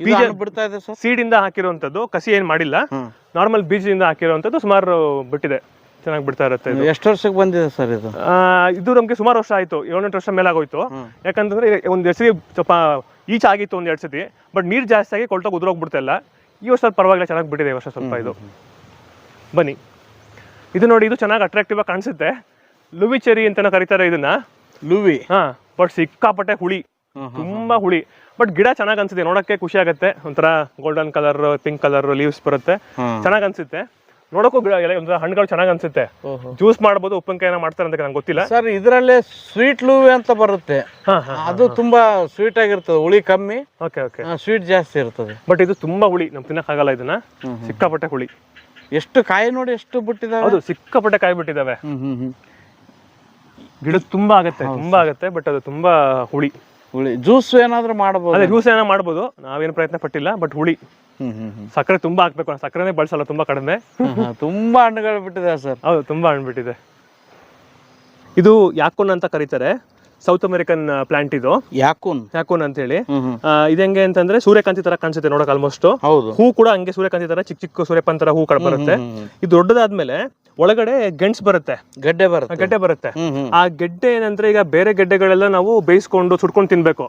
ಇದು ಹಣ್ಣು ಬಿಡ್ತಾ ಇದೆ ಸರ್? ಸೀಡಿಂದ ಹಾಕಿರುವಂತದ್ದು ಕಸಿ ಏನ್ ಮಾಡಿಲ್ಲ. ನಾರ್ಮಲ್ ಬೀಜದಿಂದ ಹಾಕಿರುವಂತದ್ದು ಸುಮಾರು ಬಿಟ್ಟಿದೆ. ಚೆನ್ನಾಗಿ ಬಿಡ್ತಾ ಇರುತ್ತೆ ಇದು. ಎಷ್ಟು ವರ್ಷಕ್ಕೆ ಬಂದಿದೆ ಸರ್ ಇದು? ಆ, ಇದು ನಮ್ಗೆ ಸುಮಾರು ವರ್ಷ ಆಯ್ತು. ಏಳೆಂಟು ವರ್ಷ ಮೇಲಾಗೋಯ್ತು. ಆಗೋಯ್ತು ಯಾಕಂತಂದ್ರೆ ಒಂದ್ ಸತಿ ಸ್ವಲ್ಪ ಈಚ ಆಗಿತ್ತು ಒಂದ್ ಎರಡ್ ಸತಿ. ಬಟ್ ನೀರ್ ಜಾಸ್ತಿ ಆಗಿ ಕೊಳ್ತಾಗ ಉದುರೋಗ್ಬಿಡ್ತಾ ಇಲ್ಲ. ಈ ವರ್ಷ ಸ್ವಲ್ಪ ಪರವಾಗಿಲ್ಲ ಚೆನ್ನಾಗಿ ಬಿಟ್ಟಿದೆ ಈ ವರ್ಷ ಸ್ವಲ್ಪ ಇದು. ಬನ್ನಿ. ಇದು ನೋಡಿ ಇದು ಚೆನ್ನಾಗಿ ಅಟ್ರಾಕ್ಟಿವ್ ಆಗಿ ಕಾಣಿಸುತ್ತೆ. ಲುವಿ ಚೆರಿ ಅಂತ ಕರೀತಾರೆ ಇದನ್ನ. ಲೂವಿ ಹಾ ಬಟ್ ಸಿಕ್ಕಾಪಟ್ಟೆ ಹುಳಿ. ತುಂಬಾ ಹುಳಿ. ಬಟ್ ಗಿಡ ಚೆನ್ನಾಗಿ ಅನ್ಸುತ್ತೆ ನೋಡಕ್ಕೆ ಖುಷಿ ಆಗುತ್ತೆ. ಒಂಥರ golden colour pink colour leaves ಬರುತ್ತೆ. ಚೆನ್ನಾಗ್ ಅನ್ಸುತ್ತೆ. ನೋಡಕ್ಕೂ ಗಿಡ ಒಂಥರ ಹಣ್ಣುಗಳು ಚೆನ್ನಾಗಿ ಅನ್ಸುತ್ತೆ. ಜ್ಯೂಸ್ ಮಾಡ್ಬೋದು ಉಪ್ಪಿನಕಾಯಿನ ಮಾಡ್ತಾರೆ ಅಂತ ನಂಗೆ ಗೊತ್ತಿಲ್ಲ. ಸರ್ ಇದರಲ್ಲೇ ಸ್ವೀಟ್ ಲೂವೆ ಅಂತ ಬರುತ್ತೆ. ಅದು ತುಂಬಾ ಸ್ವೀಟ್ ಆಗಿರ್ತದೆ ಹುಳಿ ಕಮ್ಮಿ. Okay okay. ಸ್ವೀಟ್ ಜಾಸ್ತಿ ಇರ್ತದೆ. ಬಟ್ ಇದು ತುಂಬಾ ಹುಳಿ ನಮ್ ತಿನ್ನಕ್ಕಾಗಲ್ಲ ಇದನ್ನ. ಸಿಕ್ಕಾಪಟ್ಟೆ ಹುಳಿ. ಎಷ್ಟು ಕಾಯಿ ನೋಡಿ ಎಷ್ಟು ಬಿಟ್ಟಿದಾವೆ? ಅದು ಸಿಕ್ಕಾಪಟ್ಟೆ ಕಾಯಿ ಬಿಟ್ಟಿದಾವೆ. ಗಿಡ ತುಂಬಾ ಆಗತ್ತೆ ತುಂಬಾ ಆಗತ್ತೆ ಬಟ್ ಅದು ತುಂಬಾ ಹುಳಿ. ಹುಳಿ ಜ್ಯೂಸ್ ಏನಾದ್ರೂ ಮಾಡಬಹುದು ಅದೇ ಜ್ಯೂಸ್ ಏನೋ ಮಾಡ್ಬೋದು. ನಾವೇನು ಪ್ರಯತ್ನ ಪಟ್ಟಿಲ್ಲ ಬಟ್ ಹುಳಿ. ಸಕ್ಕರೆ ತುಂಬಾ ಹಾಕ್ಬೇಕು ಸಕ್ಕರೆನೆ ಬಳಸಲ್ಲ ತುಂಬಾ ಕಡಿಮೆ. ತುಂಬಾ ಹಣ್ಣುಗಳು ಬಿಟ್ಟಿದೆ ಸರ್. ಹೌದು ತುಂಬಾ ಹಣ್ಣು ಬಿಟ್ಟಿದೆ. ಇದು ಯಾಕೋನ್ ಅಂತ ಕರೀತಾರೆ? ಸೌತ್ ಅಮೆರಿಕನ್ ಪ್ಲಾಂಟ್ ಇದು. ಯಾಕೂನ್? ಯಾಕೋನ್ ಅಂತ ಹೇಳಿ ಇದಂಗೆ ಅಂತಂದ್ರೆ ಸೂರ್ಯಕಾಂತಿ ತರ ಕಾಣಿಸುತ್ತೆ ನೋಡಕ್ ಆಲ್ಮೋಸ್ಟ್ ಹೌದು. ಹೂ ಕೂಡ ಹಂಗೆ ಸೂರ್ಯಕಾಂತಿ ತರ ಚಿಕ್ಕ ಚಿಕ್ಕ ಸೂರ್ಯಪಂತರ ತರ ಹೂ ಕಡ್ ಬರುತ್ತೆ. ಇದು ದೊಡ್ಡದಾದ್ಮೇಲೆ ಒಳಗಡೆ ಗೆಣಸ್ ಬರುತ್ತೆ. ಗಡ್ಡೆ ಬರುತ್ತೆ. ಗಡ್ಡೆ ಬರುತ್ತೆ. ಆ ಗಡ್ಡೆ ಏನಂದ್ರೆ ಈಗ ಬೇರೆ ಗಡ್ಡೆಗಳೆಲ್ಲ ನಾವು ಬೇಯಿಸ್ಕೊಂಡು ಸುಟ್ಕೊಂಡು ತಿನ್ಬೇಕು.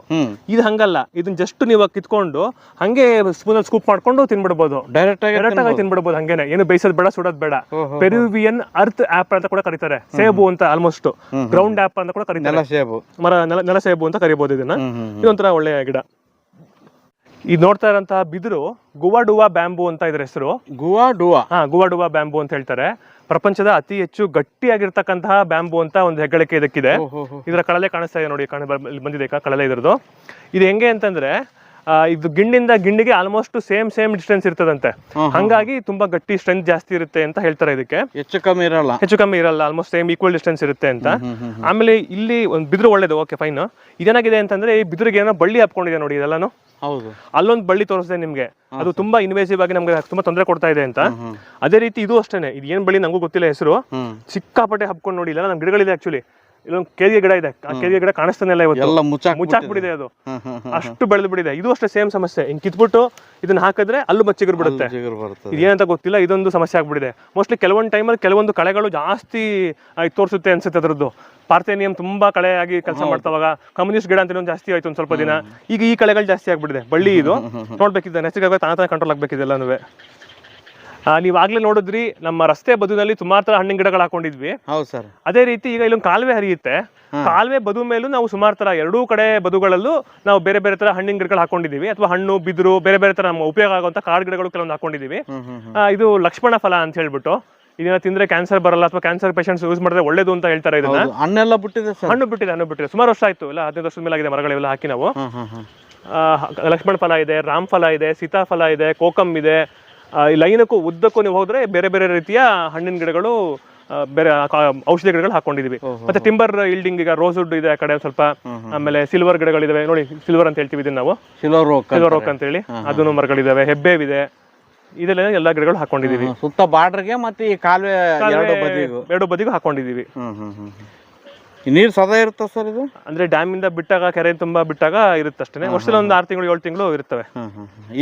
ಇದು ಹಂಗಲ್ಲ. ಇದನ್ ಜಸ್ಟ್ ನೀವು ಕಿತ್ಕೊಂಡು ಹಂಗೆ ಸ್ಪೂನ್ ಅಲ್ಲಿ ಸ್ಕೂಪ್ ಮಾಡ್ಕೊಂಡು ತಿನ್ಬಿಡ್ಬೋದು. ಡೈರೆಕ್ಟ್ ಆಗಿ ಡೈರೆಕ್ಟ್ ಆಗಿ ತಿನ್ಬಿಡ್ಬೋದು ಹಂಗೇನೆ. ಏನು ಬೇಯಿಸೋದು ಬೇಡ ಸುಡೋದು ಬೇಡ. ಪೆರುವಿಯನ್ ಅರ್ತ್ ಆಪ್ ಅಂತ ಕೂಡ ಕರೀತಾರೆ. ಸೇಬು ಅಂತ ಆಲ್ಮೋಸ್ಟ್ ಗ್ರೌಂಡ್ ಆಪ್ ಅಂತ ಕೂಡ ಕರೀತಾರೆ. ನೆಲ ಸೇಬು. ಮರ ನೆಲ ಸೇಬು ಅಂತ ಕರಿಬಹುದು ಇದನ್ನ. ಇದೊಂಥರ ಒಳ್ಳೆಯ ಗಿಡ. ಇದು ನೋಡ್ತಾ ಇರೋಂತಹ ಬಿದಿರು ಗುವಾಡುವಾ ಬ್ಯಾಂಬು ಅಂತ ಇದ್ರ ಹೆಸರು. ಗುವಾ ಡುವಾ ಹಾ ಗುವಾಡುವಾ ಬ್ಯಾಂಬು ಅಂತ ಹೇಳ್ತಾರೆ. ಪ್ರಪಂಚದ ಅತಿ ಹೆಚ್ಚು ಗಟ್ಟಿಯಾಗಿರ್ತಕ್ಕಂತಹ ಬ್ಯಾಂಬು ಅಂತ ಒಂದು ಹೆಗ್ಗಳಿಕೆ ಇದಕ್ಕಿದೆ. ಇದರ ಕಳಲೆ ಕಾಣಿಸ್ತಾ ಇದೆ ನೋಡಿ ಕಾಣ ಬಂದಿದೆ ಕಳಲೆ ಇದ್ರದ್ದು. ಇದು ಹೆಂಗೆ ಅಂತಂದ್ರೆ ಇದು ಗಿಂಡಿಂದ ಗಿಂಡಿಗೆ ಆಲ್ಮೋಸ್ಟ್ ಸೇಮ್ ಸೇಮ್ ಡಿಸ್ಟೆನ್ಸ್ ಇರ್ತದಂತೆ. ಹಂಗಾಗಿ ತುಂಬಾ ಗಟ್ಟಿ ಸ್ಟ್ರೆಂತ್ ಜಾಸ್ತಿ ಇರುತ್ತೆ ಅಂತ ಹೇಳ್ತಾರೆ ಇದಕ್ಕೆ. ಹೆಚ್ಚು ಕಮ್ಮಿ ಇರಲ್ಲ. ಹೆಚ್ಚು ಕಮ್ಮಿ ಇರಲ್ಲ ಆಲ್ಮೋಸ್ಟ್ ಸೇಮ್ ಈಕ್ವಲ್ ಡಿಸ್ಟೆನ್ಸ್ ಇರುತ್ತೆ ಅಂತ. ಆಮೇಲೆ ಇಲ್ಲಿ ಒಂದು ಬಿದಿರು ಒಳ್ಳೇದು ಓಕೆ ಫೈನ್ ಇದೇನಾಗಿದೆ ಅಂತಂದ್ರೆ ಈ ಬಿದಿರಿಗೆ ಏನೋ ಬಳ್ಳಿ ಹಾಕೊಂಡಿದೆ ನೋಡಿ ಇದೆಲ್ಲಾನು. ಹೌದು. ಅಲ್ಲೊಂದು ಬಳ್ಳಿ ತೋರಿಸಿದೆ ನಿಮ್ಗೆ. ಅದು ತುಂಬಾ ಇನ್ವೇಸಿವ್ ಆಗಿ ನಮ್ಗೆ ತುಂಬಾ ತೊಂದರೆ ಕೊಡ್ತಾ ಇದೆ ಅಂತ. ಅದೇ ರೀತಿ ಇದು ಅಷ್ಟೇನೆ. ಇದು ಏನ್ ಬಳ್ಳಿ ನಂಗೂ ಗೊತ್ತಿಲ್ಲ ಹೆಸರು. ಸಿಕ್ಕಾಪಟ್ಟೆ ಹಬ್ಕೊಂಡು ನೋಡಿಲ್ಲ ನಮ್ ಗಿಡಗಳಿದೆ ಆಕ್ಚುಲಿ ಇಲ್ಲೊಂದು ಕೆರಿಯ ಗಿಡ ಇದೆ. ಆ ಕೆರಿಯ ಗಿಡ ಕಾಣಿಸ್ತಾನೆ ಇಲ್ಲ ಇವತ್ತು. ಮುಚ್ಚಾಕ್ಬಿಟ್ಟಿದೆ ಅದು. ಅಷ್ಟು ಬೆಳೆದು ಬಿಡಿದೆ ಇದು ಅಷ್ಟೇ ಸೇಮ್ ಸಮಸ್ಯೆ. ಹಿಂಗ್ ಕಿತ್ಬಿಟ್ಟು ಇದನ್ನ ಹಾಕಿದ್ರೆ ಅಲ್ಲೂ ಮಚ್ಚಿಗರ್ ಬಿಡುತ್ತೆ. ಇದೇನಂತ ಗೊತ್ತಿಲ್ಲ ಇದೊಂದು ಸಮಸ್ಯೆ ಆಗ್ಬಿಟ್ಟಿದೆ. ಮೋಸ್ಟ್ಲಿ ಕೆಲವೊಂದು ಟೈಮಲ್ಲಿ ಕೆಲವೊಂದು ಕಳೆಗಳು ಜಾಸ್ತಿ ತೋರಿಸುತ್ತೆ ಅನ್ಸುತ್ತೆ ಅದರದ್ದು. ಪಾರ್ಥೇನಿಯಂ ತುಂಬಾ ಕಳೆ ಆಗಿ ಕೆಲಸ ಮಾಡ್ತಾವಾಗ ಕಮ್ಯುನಿಸ್ಟ್ ಗಿಡ ಅಂತ ಜಾಸ್ತಿ ಆಯ್ತು ಒಂದ್ ಸ್ವಲ್ಪ ದಿನ. ಈಗ ಈ ಕಳೆಗಳು ಜಾಸ್ತಿ ಆಗ್ಬಿಟ್ಟಿದೆ. ಬಳ್ಳಿ ಇದು. ನೋಡ್ಬೇಕಿದೆ ನೆಸಿಗೆ ತಾನ ತಾನೇ ಕಂಟ್ರೋಲ್ ಆಗ್ಬೇಕಿದೆಲ್ಲನೂ ನೀವು ಆಗ್ಲೇ ನೋಡಿದ್ರಿ ನಮ್ಮ ರಸ್ತೆ ಬದುನಲ್ಲಿ ಸುಮಾರು ತರ ಹಣ್ಣಿನ ಗಿಡಗಳು ಹಾಕೊಂಡಿದ್ವಿ. ಹೌದು ಸರ್. ಅದೇ ರೀತಿ ಈಗ ಇಲ್ಲೊಂದು ಕಾಲುವೆ ಹರಿಯುತ್ತೆ. ಕಾಲುವೆ ಬದು ಮೇಲೂ ನಾವು ಸುಮಾರು ತರ ಎರಡೂ ಕಡೆ ಬದುಗಳಲ್ಲೂ ನಾವು ಬೇರೆ ಬೇರೆ ತರ ಹಣ್ಣಿನ ಗಿಡಗಳು ಹಾಕೊಂಡಿದೀವಿ. ಅಥವಾ ಹಣ್ಣು ಬಿದಿರು ಬೇರೆ ಬೇರೆ ತರ ನಮ್ಮ ಉಪಯೋಗ ಆಗುವಂತ ಕಾಡು ಗಿಡಗಳು ಕೆಲವೊಂದು ಹಾಕೊಂಡಿದೀವಿ. ಇದು ಲಕ್ಷ್ಮಣ ಫಲ ಅಂತ ಹೇಳ್ಬಿಟ್ಟು ಇದನ್ನ ತಿಂದ್ರೆ ಕ್ಯಾನ್ಸರ್ ಬರಲ್ಲ ಅಥವಾ ಕ್ಯಾನ್ಸರ್ ಪೇಷಂಟ್ಸ್ ಯೂಸ್ ಮಾಡಿದ್ರೆ ಒಳ್ಳೇದು ಅಂತ ಹೇಳ್ತಾರೆ ಇದನ್ನ. ಹಣ್ಣೆಲ್ಲ ಬಿಟ್ಟಿದೆ ಹಣ್ಣು ಬಿಟ್ಟಿದೆ ಹಣ್ಣು ಬಿಟ್ಟಿದೆ. ಸುಮಾರು ವರ್ಷ ಆಯ್ತು ಇಲ್ಲ ಹದಿನೈದು ವರ್ಷದ ಮೇಲೆ ಆಗಿದೆ ಮರಗಳೆಲ್ಲ ಹಾಕಿ ನಾವು. ಲಕ್ಷ್ಮಣ ಫಲ ಇದೆ ರಾಮ್ ಫಲ ಇದೆ ಸೀತಾಫಲ ಇದೆ ಕೋಕಮ್ ಇದೆ ಈ ಲೈನಕ್ಕೂ ಉದ್ದಕ್ಕೂ ನೀವು ಹೋದ್ರೆ ಬೇರೆ ಬೇರೆ ರೀತಿಯ ಹಣ್ಣಿನ ಗಿಡಗಳು ಬೇರೆ ಔಷಧಿ ಗಿಡಗಳು ಹಾಕೊಂಡಿದೀವಿ. ಮತ್ತೆ ಟಿಂಬರ್ ಇಲ್ಡಿಂಗ್ ಈಗ ರೋಸ್ ವುಡ್ ಇದೆ ಆ ಕಡೆ ಸ್ವಲ್ಪ ಆಮೇಲೆ ಸಿಲ್ವರ್ ಗಿಡಗಳಿದಾವೆ. ನೋಡಿ ಸಿಲ್ವರ್ ಅಂತ ಹೇಳ್ತೀವಿ ಇದನ್ನ ನಾವು. ಸಿಲ್ವರ್ ರೋಕ್ ಸಿಲ್ವರ್ ಓಕ್ ಅಂತ ಹೇಳಿ. ಅದನ್ನು ಮರಗಳಿದಾವೆ. ಹೆಬ್ಬೇವಿದೆ ಇದೆಲ್ಲ ಎಲ್ಲಾ ಗಿಡಗಳು ಹಾಕೊಂಡಿದೀವಿ. ಸುತ್ತ ಬಾರ್ಡರ್ಗೆ ಮತ್ತೆ ಈ ಕಾಲುವೆ ಎರಡು ಬದಿಗೂ. ಹಾಕೊಂಡಿದೀವಿ. ನೀರ್ ಸದಾ ಇರುತ್ತಾ ಸರ್ ಇದು? ಅಂದ್ರೆ ಡ್ಯಾಮ್ ಇಂದ ಬಿಟ್ಟಾಗ ಕೆರೆ ತುಂಬಾ ಬಿಟ್ಟಾಗ ಇರುತ್ತೆ ಅಷ್ಟೇ ವರ್ಷದಲ್ಲಿ ಒಂದು ಆರು ತಿಂಗಳು ಏಳು ತಿಂಗಳು ಇರ್ತವೆ.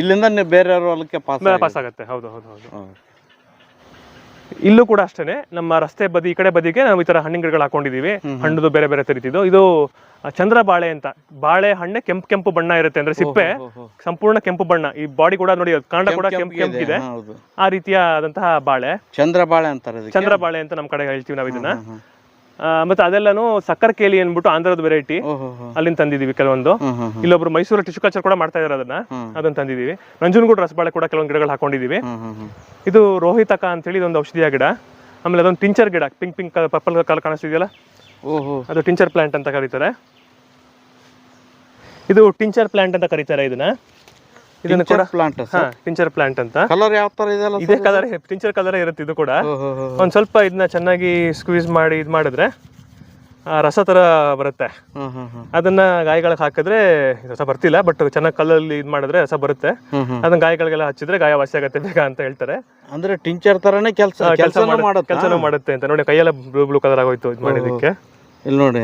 ಇಲ್ಲಿಂದ ನೀವು ಹೊಲಕ್ಕೆ ಪಾಸ್ ಆಗುತ್ತೆ. ಹೌದು ಹೌದು ಹೌದು. ಇಲ್ಲೂ ಕೂಡ ಅಷ್ಟೇನೆ. ನಮ್ಮ ರಸ್ತೆ ಬದಿ ಈ ಕಡೆ ಬದಿಗೆ ನಾವು ಈ ತರ ಹಣ್ಣಿನ ಗಿಡಗಳು ಹಾಕೊಂಡಿದೀವಿ ಹಣ್ಣುದು ಬೇರೆ ಬೇರೆ ತರಿತಿದ್ದು. ಇದು ಚಂದ್ರ ಬಾಳೆ ಅಂತ. ಬಾಳೆ ಹಣ್ಣೆ ಕೆಂಪು ಕೆಂಪು ಬಣ್ಣ ಇರುತ್ತೆ. ಅಂದ್ರೆ ಸಿಪ್ಪೆ. ಸಂಪೂರ್ಣ ಕೆಂಪು ಬಣ್ಣ. ಈ ಬಾಡಿ ಕೂಡ ನೋಡಿ ಕಾಂಡ ಕೂಡ ಕೆಂಪು ಕೆಂಪು ಇದೆ. ಆ ರೀತಿಯಾದಂತಹ ಬಾಳೆ. ಚಂದ್ರ ಬಾಳೆ ಅಂತಾರೆ ಚಂದ್ರ ಬಾಳೆ ಅಂತ ನಮ್ಮ ಕಡೆ ಹೇಳ್ತೀವಿ ನಾವು ಇದನ್ನ. ಮತ್ತೆ ಅದೆಲ್ಲಾನು ಸಕ್ಕರ್ ಕೇಲಿ ಅನ್ಬಿಟ್ಟು ಆಂಧ್ರದ ವೆರೈಟಿ ಅಲ್ಲಿಂದ ತಂದಿದೀವಿ ಕೆಲವೊಂದು. ಇಲ್ಲೊಬ್ರು ಮೈಸೂರು ಟಿಶ್ಯೂ ಕಲ್ಚರ್ ಕೂಡ ಮಾಡ್ತಾ ಇದಾರೆ ಅದನ್ನ. ಅದನ್ನ ತಂದಿದೀವಿ. ನಂಜನಗೂಡು ರಸಬಾಳೆ ಕೂಡ ಕೆಲವೊಂದು ಗಿಡಗಳು ಹಾಕೊಂಡಿದೀವಿ. ಇದು ರೋಹಿತಕ ಅಂತ ಹೇಳಿ ಇದೊಂದು ಔಷಧಿಯ ಗಿಡ. ಆಮೇಲೆ ಅದೊಂದು ಟಿಂಚರ್ ಗಿಡ. ಪಿಂಕ್ ಪಿಂಕ್ ಪರ್ಪಲ್ ಕಲರ್ ಕಾಣಿಸ್ತಿದೆಯಲ್ಲ? ಓಹೋ. ಅದು ಟಿಂಚರ್ ಪ್ಲಾಂಟ್ ಅಂತ ಕರೀತಾರೆ. ಇದು ಟಿಂಚರ್ ಪ್ಲಾಂಟ್ ಅಂತ ಕರೀತಾರೆ ಇದನ್ನ. ಇದನ್ನ ಕೂಡ? ಪ್ಲಾಂಟ್ ಹಾ ಟಿಂಚರ್ ಪ್ಲಾಂಟ್ ಅಂತ. ಕಲರ್ ಯಾವ ತರ ಇದೆಲ್ಲ ಇದೇ ಕಲರ್ ಟಿಂಚರ್ ಕಲರ್ ಇರುತ್ತೆ ಇದು ಕೂಡ. ಒಂದ್ ಸ್ವಲ್ಪ ಇದನ್ನ ಚೆನ್ನಾಗಿ ಸ್ಕ್ವೀಸ್ ಮಾಡಿ ಇದು ಮಾಡಿದ್ರೆ ರಸ ತರ ಬರುತ್ತೆ. ಅದನ್ನ ಗಾಯಗಳಿಗೆ ಹಾಕಿದ್ರೆ ರಸ ಬರ್ತಿಲ್ಲ ಬಟ್ ಚೆನ್ನಾಗಿ ಕಲ್ಲಲ್ಲಿ ಇದು ಮಾಡಿದ್ರೆ ರಸ ಬರುತ್ತೆ. ಅದನ್ನ ಗಾಯಗಳಿಗೆಲ್ಲ ಹಚ್ಚಿದ್ರೆ ಗಾಯ ವಾಸಿ ಆಗುತ್ತೆ ಬೇಗ ಅಂತ ಹೇಳ್ತಾರೆ. ಅಂದ್ರೆ ಟಿಂಚರ್ ತರನೇ ಕೆಲಸ ಕೆಲಸ ಮಾಡುತ್ತೆ. ಅಂತ. ನೋಡಿ ಕೈಯೆಲ್ಲ ಬ್ಲೂ ಬ್ಲೂ ಕಲರ್ ಆಗೋಯ್ತು ಇದು ಮಾಡಿದಕ್ಕೆ ಇಲ್ಲಿ ನೋಡಿ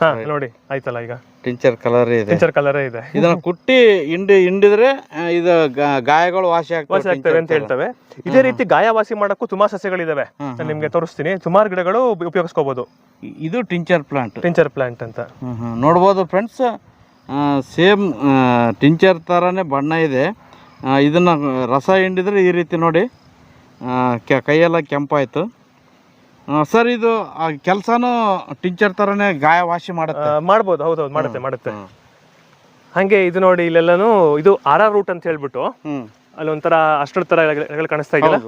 ಹಾ ನೋಡಿ ಆಯ್ತಲ್ಲ ಈಗ. ಟಿಂಚರ್ ಕಲರ್ ಇದೆ. ಟಿಂಚರ್ ಕಲರೇ ಇದೆ. ಇದನ್ನ ಕುಟ್ಟಿ ಹಿಂಡಿ ಹಿಂಡಿದ್ರೆ ಇದು ಗಾಯಗಳು ವಾಸಿ ವಾಸಿ ಆಗ್ತವೆ ಆಗ್ತವೆ ಅಂತ ಹೇಳ್ತವೆ. ಇದೇ ರೀತಿ ಗಾಯ ವಾಸಿ ಮಾಡಕ್ಕೂ ಸುಮಾರು ಸಸ್ಯಗಳಿದಾವೆ. ನಾನು ನಿಮ್ಗೆ ತೋರಿಸ್ತೀನಿ. ಸುಮಾರು ಗಿಡಗಳು ಉಪ- ಉಪಯೋಗಿಸ್ಕೋಬಹುದು ಇದು ಟಿಂಚರ್ ಪ್ಲಾಂಟ್ ಟಿಂಚರ್ ಪ್ಲಾಂಟ್ ಅಂತ. ನೋಡ್ಬೋದು ಫ್ರೆಂಡ್ಸ್ ಸೇಮ್ ಟಿಂಚರ್ ಥರನೇ ಬಣ್ಣ ಇದೆ. ಇದನ್ನ ರಸ ಹಿಂಡಿದ್ರೆ ಈ ರೀತಿ ನೋಡಿ. ಕೈಯೆಲ್ಲ ಕೆಂಪಾಯ್ತು. ಸರ್ ಇದು ಕೆಲಸನೂ ಟಿಂಚರ್ ಥರನೇ ಗಾಯ ವಾಸಿ ಮಾಡುತ್ತೆ. ಮಾಡ್ಬೋದು ಹೌದೌದು ಮಾಡುತ್ತೆ ಮಾಡುತ್ತೆ. ಹ್ಮ್. ಹಂಗೆ ಇದು ನೋಡಿ ಇಲ್ಲೆಲ್ಲಾನು ಇದು ಆರ್ ಆರ್ ರೂಟ್ ಅಂತ ಹೇಳ್ಬಿಟ್ಟು ಅಲ್ಲಿ ಒಂಥರ ಅಷ್ಟರ ತರ ಎಲೆಗಳು ಕಾಣಿಸ್ತಾ ಇದೆಯಲ್ಲ?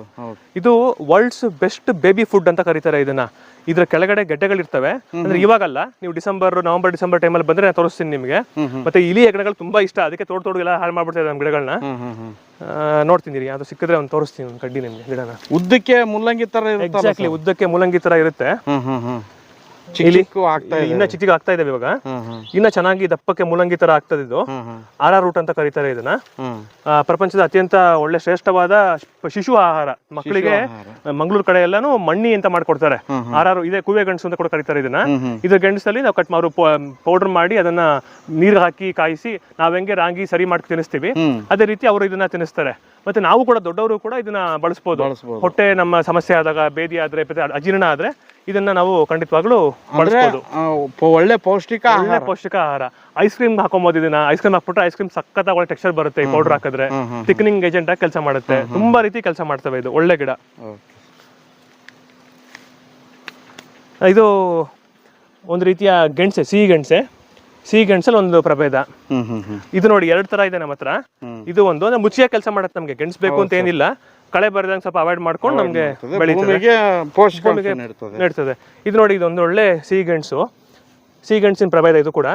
ಇದು ವರ್ಲ್ಡ್ಸ್ ಬೆಸ್ಟ್ ಬೇಬಿ ಫುಡ್ ಅಂತ ಕರೀತಾರೆ ಇದನ್ನ. ಇದ್ರ ಕೆಳಗಡೆ ಗೆಡ್ಡೆಗಳಿರ್ತವೆ ಅಂದ್ರೆ ಇವಾಗಲ್ಲ ನೀವು ಡಿಸೆಂಬರ್ ನವೆಂಬರ್ ಡಿಸೆಂಬರ್ ಟೈಮಲ್ಲಿ ಬಂದ್ರೆ ನಾನು ತೋರಿಸ್ತೀನಿ ನಿಮಗೆ. ಮತ್ತೆ ಇಲಿ ಹೆಗ್ಣಗಳು ತುಂಬಾ ಇಷ್ಟ. ಅದಕ್ಕೆ ತೋಡ್ ತೋಡ್ಗೆಲ್ಲ ಎಲ್ಲ ಹಾಳು ಮಾಡ್ಬಿಡ್ತಾ ನಮ್ಮ ಗಿಡಗಳನ್ನ ನೋಡ್ತೀನಿ ಅದು ಸಿಕ್ಕಿದ್ರೆ ಒಂದು ತೋರಿಸ್ತೀನಿ ಒಂದು ಕಡ್ಡಿ ನಿಮ್ಗೆ ಗಿಡನ. ಉದ್ದಕ್ಕೆ ಮುಲ್ಲಂಗಿ ತರ ಎಕ್ಸಾಕ್ಟ್ಲಿ ಉದ್ದಕ್ಕೆ ಮೂಲಂಗಿ ತರ ಇರುತ್ತೆ. ಇನ್ನ ಚಿಕ್ಕ ಆಗ್ತಾ ಇದಾವೆ ಇವಾಗ. ಇನ್ನ ಚೆನ್ನಾಗಿ ದಪ್ಪಕ್ಕೆ ಮೂಲಂಗಿ ತರ ಆಗ್ತದೆ ಇದು. ಹ್ಮ್ ಹ್ಮ್. ಆರ್ ಆರ್ ರೂಟ್ ಅಂತ ಕರೀತಾರೆ ಇದನ್ನ. ಪ್ರಪಂಚದ ಅತ್ಯಂತ ಒಳ್ಳೆ ಶ್ರೇಷ್ಠವಾದ ಶಿಶು ಆಹಾರ. ಮಕ್ಕಳಿಗೆ. ಮಂಗಳೂರು ಕಡೆ ಎಲ್ಲಾನು ಮಣ್ಣಿ ಅಂತ ಮಾಡ್ಕೊಡ್ತಾರೆ. ಹ್ಮ್ ಆರಾರು ಇದೆ ಕುವೆ ಗೆಣಸು ಅಂತ ಕೂಡ ಕರೀತಾರೆ ಇದನ್ನ. ಇದ್ರ ಗೆಣಸಲ್ಲಿ ನಾವು ಕಟ್ ಮಾರು ಪೌಡರ್ ಮಾಡಿ ಅದನ್ನ ನೀರು ಹಾಕಿ ಕಾಯಿಸಿ ನಾವ್ ಹೆಂಗೆ ರಾಗಿ ಸರಿ ಮಾಡಿ ತಿನ್ನಿಸ್ತೀವಿ. ಅದೇ ರೀತಿ ಅವರು ಇದನ್ನ ತಿನ್ನಿಸ್ತಾರೆ. ಮತ್ತೆ ನಾವು ಕೂಡ ದೊಡ್ಡವರು ಕೂಡ ಇದನ್ನ ಬಳಸ್ಬೋದು. ಬಳಸ್ಬೋದು. ಹೊಟ್ಟೆ ನಮ್ಮ ಸಮಸ್ಯೆ ಆದಾಗ ಬೇದಿ ಆದ್ರೆ ಅಜೀರ್ಣ ಆದ್ರೆ ಇದನ್ನ ನಾವು ಖಂಡಿತವಾಗ್ಲೂ ಪ- ಒಳ್ಳೆ ಪೌಷ್ಟಿಕ ಒಳ್ಳೆ ಪೌಷ್ಟಿಕ ಆಹಾರ. ಐಸ್ ಕ್ರೀಮ್ ಹಾಕೊಂಬೋದು ಇದನ್ನ. ಐಸ್ ಕ್ರೀಮ್ ಹಾಕ್ಬಿಟ್ರೆ ಐಸ್ ಕ್ರೀಮ್ ಸಖತ್ ಒಳ್ಳೆ ಟೆಕ್ಸ್ಚರ್ ಬರುತ್ತೆ ಈ ಪೌಡರ್ ಹಾಕಿದ್ರೆ. ಥಿಕ್ನಿಂಗ್ ಏಜೆಂಟ್ ಆಗಿ ಕೆಲಸ ಮಾಡುತ್ತೆ. ತುಂಬಾ ರೀತಿ ಕೆಲಸ ಮಾಡ್ತವೆ ಇದು. ಒಳ್ಳೆ ಗಿಡ. ಇದು ಒಂದು ರೀತಿಯ ಗೆಣಸೆ ಸಿಹಿ ಗೆಣಸೆ. ಸಿಹಿ ಗೆಣಸಲ್ಲಿ ಒಂದು ಪ್ರಭೇದ. ಇದು ನೋಡಿ ಎರಡು ತರ ಇದೆ ನಮ್ಮ ಹತ್ರ. ಇದು ಒಂದು ಅಂದ್ರೆ ಮುಚ್ಚಿಯ ಕೆಲಸ ಮಾಡುತ್ತೆ ನಮಗೆ. ಗೆಣಸ್ ಬೇಕು ಅಂತ ಏನಿಲ್ಲ. ಕಳೆ ಬರ್ದಂಗೆ ಸ್ವಲ್ಪ ಅವಾಯ್ಡ್ ಮಾಡ್ಕೊಂಡು ನಮಗೆ. ಬೆಳೀತದೆ. ಭೂಮಿಗೆ ನೀಡ್ತದೆ. ಇದು ನೋಡಿ ಇದೊಂದು ಒಳ್ಳೆ ಸಿಹಿ ಗೆಣಸು ಸಿಹಿ ಗೆಣಸಿನ ಪ್ರಭೇದ ಇದು ಕೂಡ.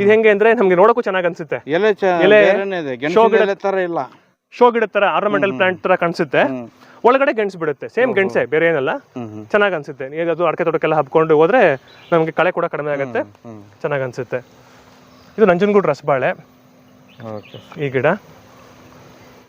ಇದು ಹೆಂಗೆ ಅಂದ್ರೆ ನಮ್ಗೆ ನೋಡಕ್ಕೂ ಚೆನ್ನಾಗಿ ಅನ್ಸುತ್ತೆ. ಇಲ್ಲ ಶೋ ಗಿಡ ತರ ಆರ್ನಮೆಂಟಲ್ ಪ್ಲಾಂಟ್ ತರ ಕಾಣಿಸುತ್ತೆ. ಒಳಗಡೆ ಗೆಣಸು ಬಿಡುತ್ತೆ. ಸೇಮ್ ಗೆಣಸೆ ಬೇರೆ ಏನಲ್ಲ. ಚೆನ್ನಾಗಿ ಅನ್ಸುತ್ತೆ. ಈಗ ಅದು ಅಡಕೆ ತೋಟಕ್ಕೆಲ್ಲ ಹಬ್ಕೊಂಡು ಹೋದ್ರೆ ನಮಗೆ ಕಳೆ ಕೂಡ ಕಡಿಮೆ ಆಗುತ್ತೆ. ಚೆನ್ನಾಗಿ ಅನ್ಸುತ್ತೆ. ಇದು ನಂಜನಗೂಡು ರಸಬಾಳೆ. ಈ ಗಿಡ.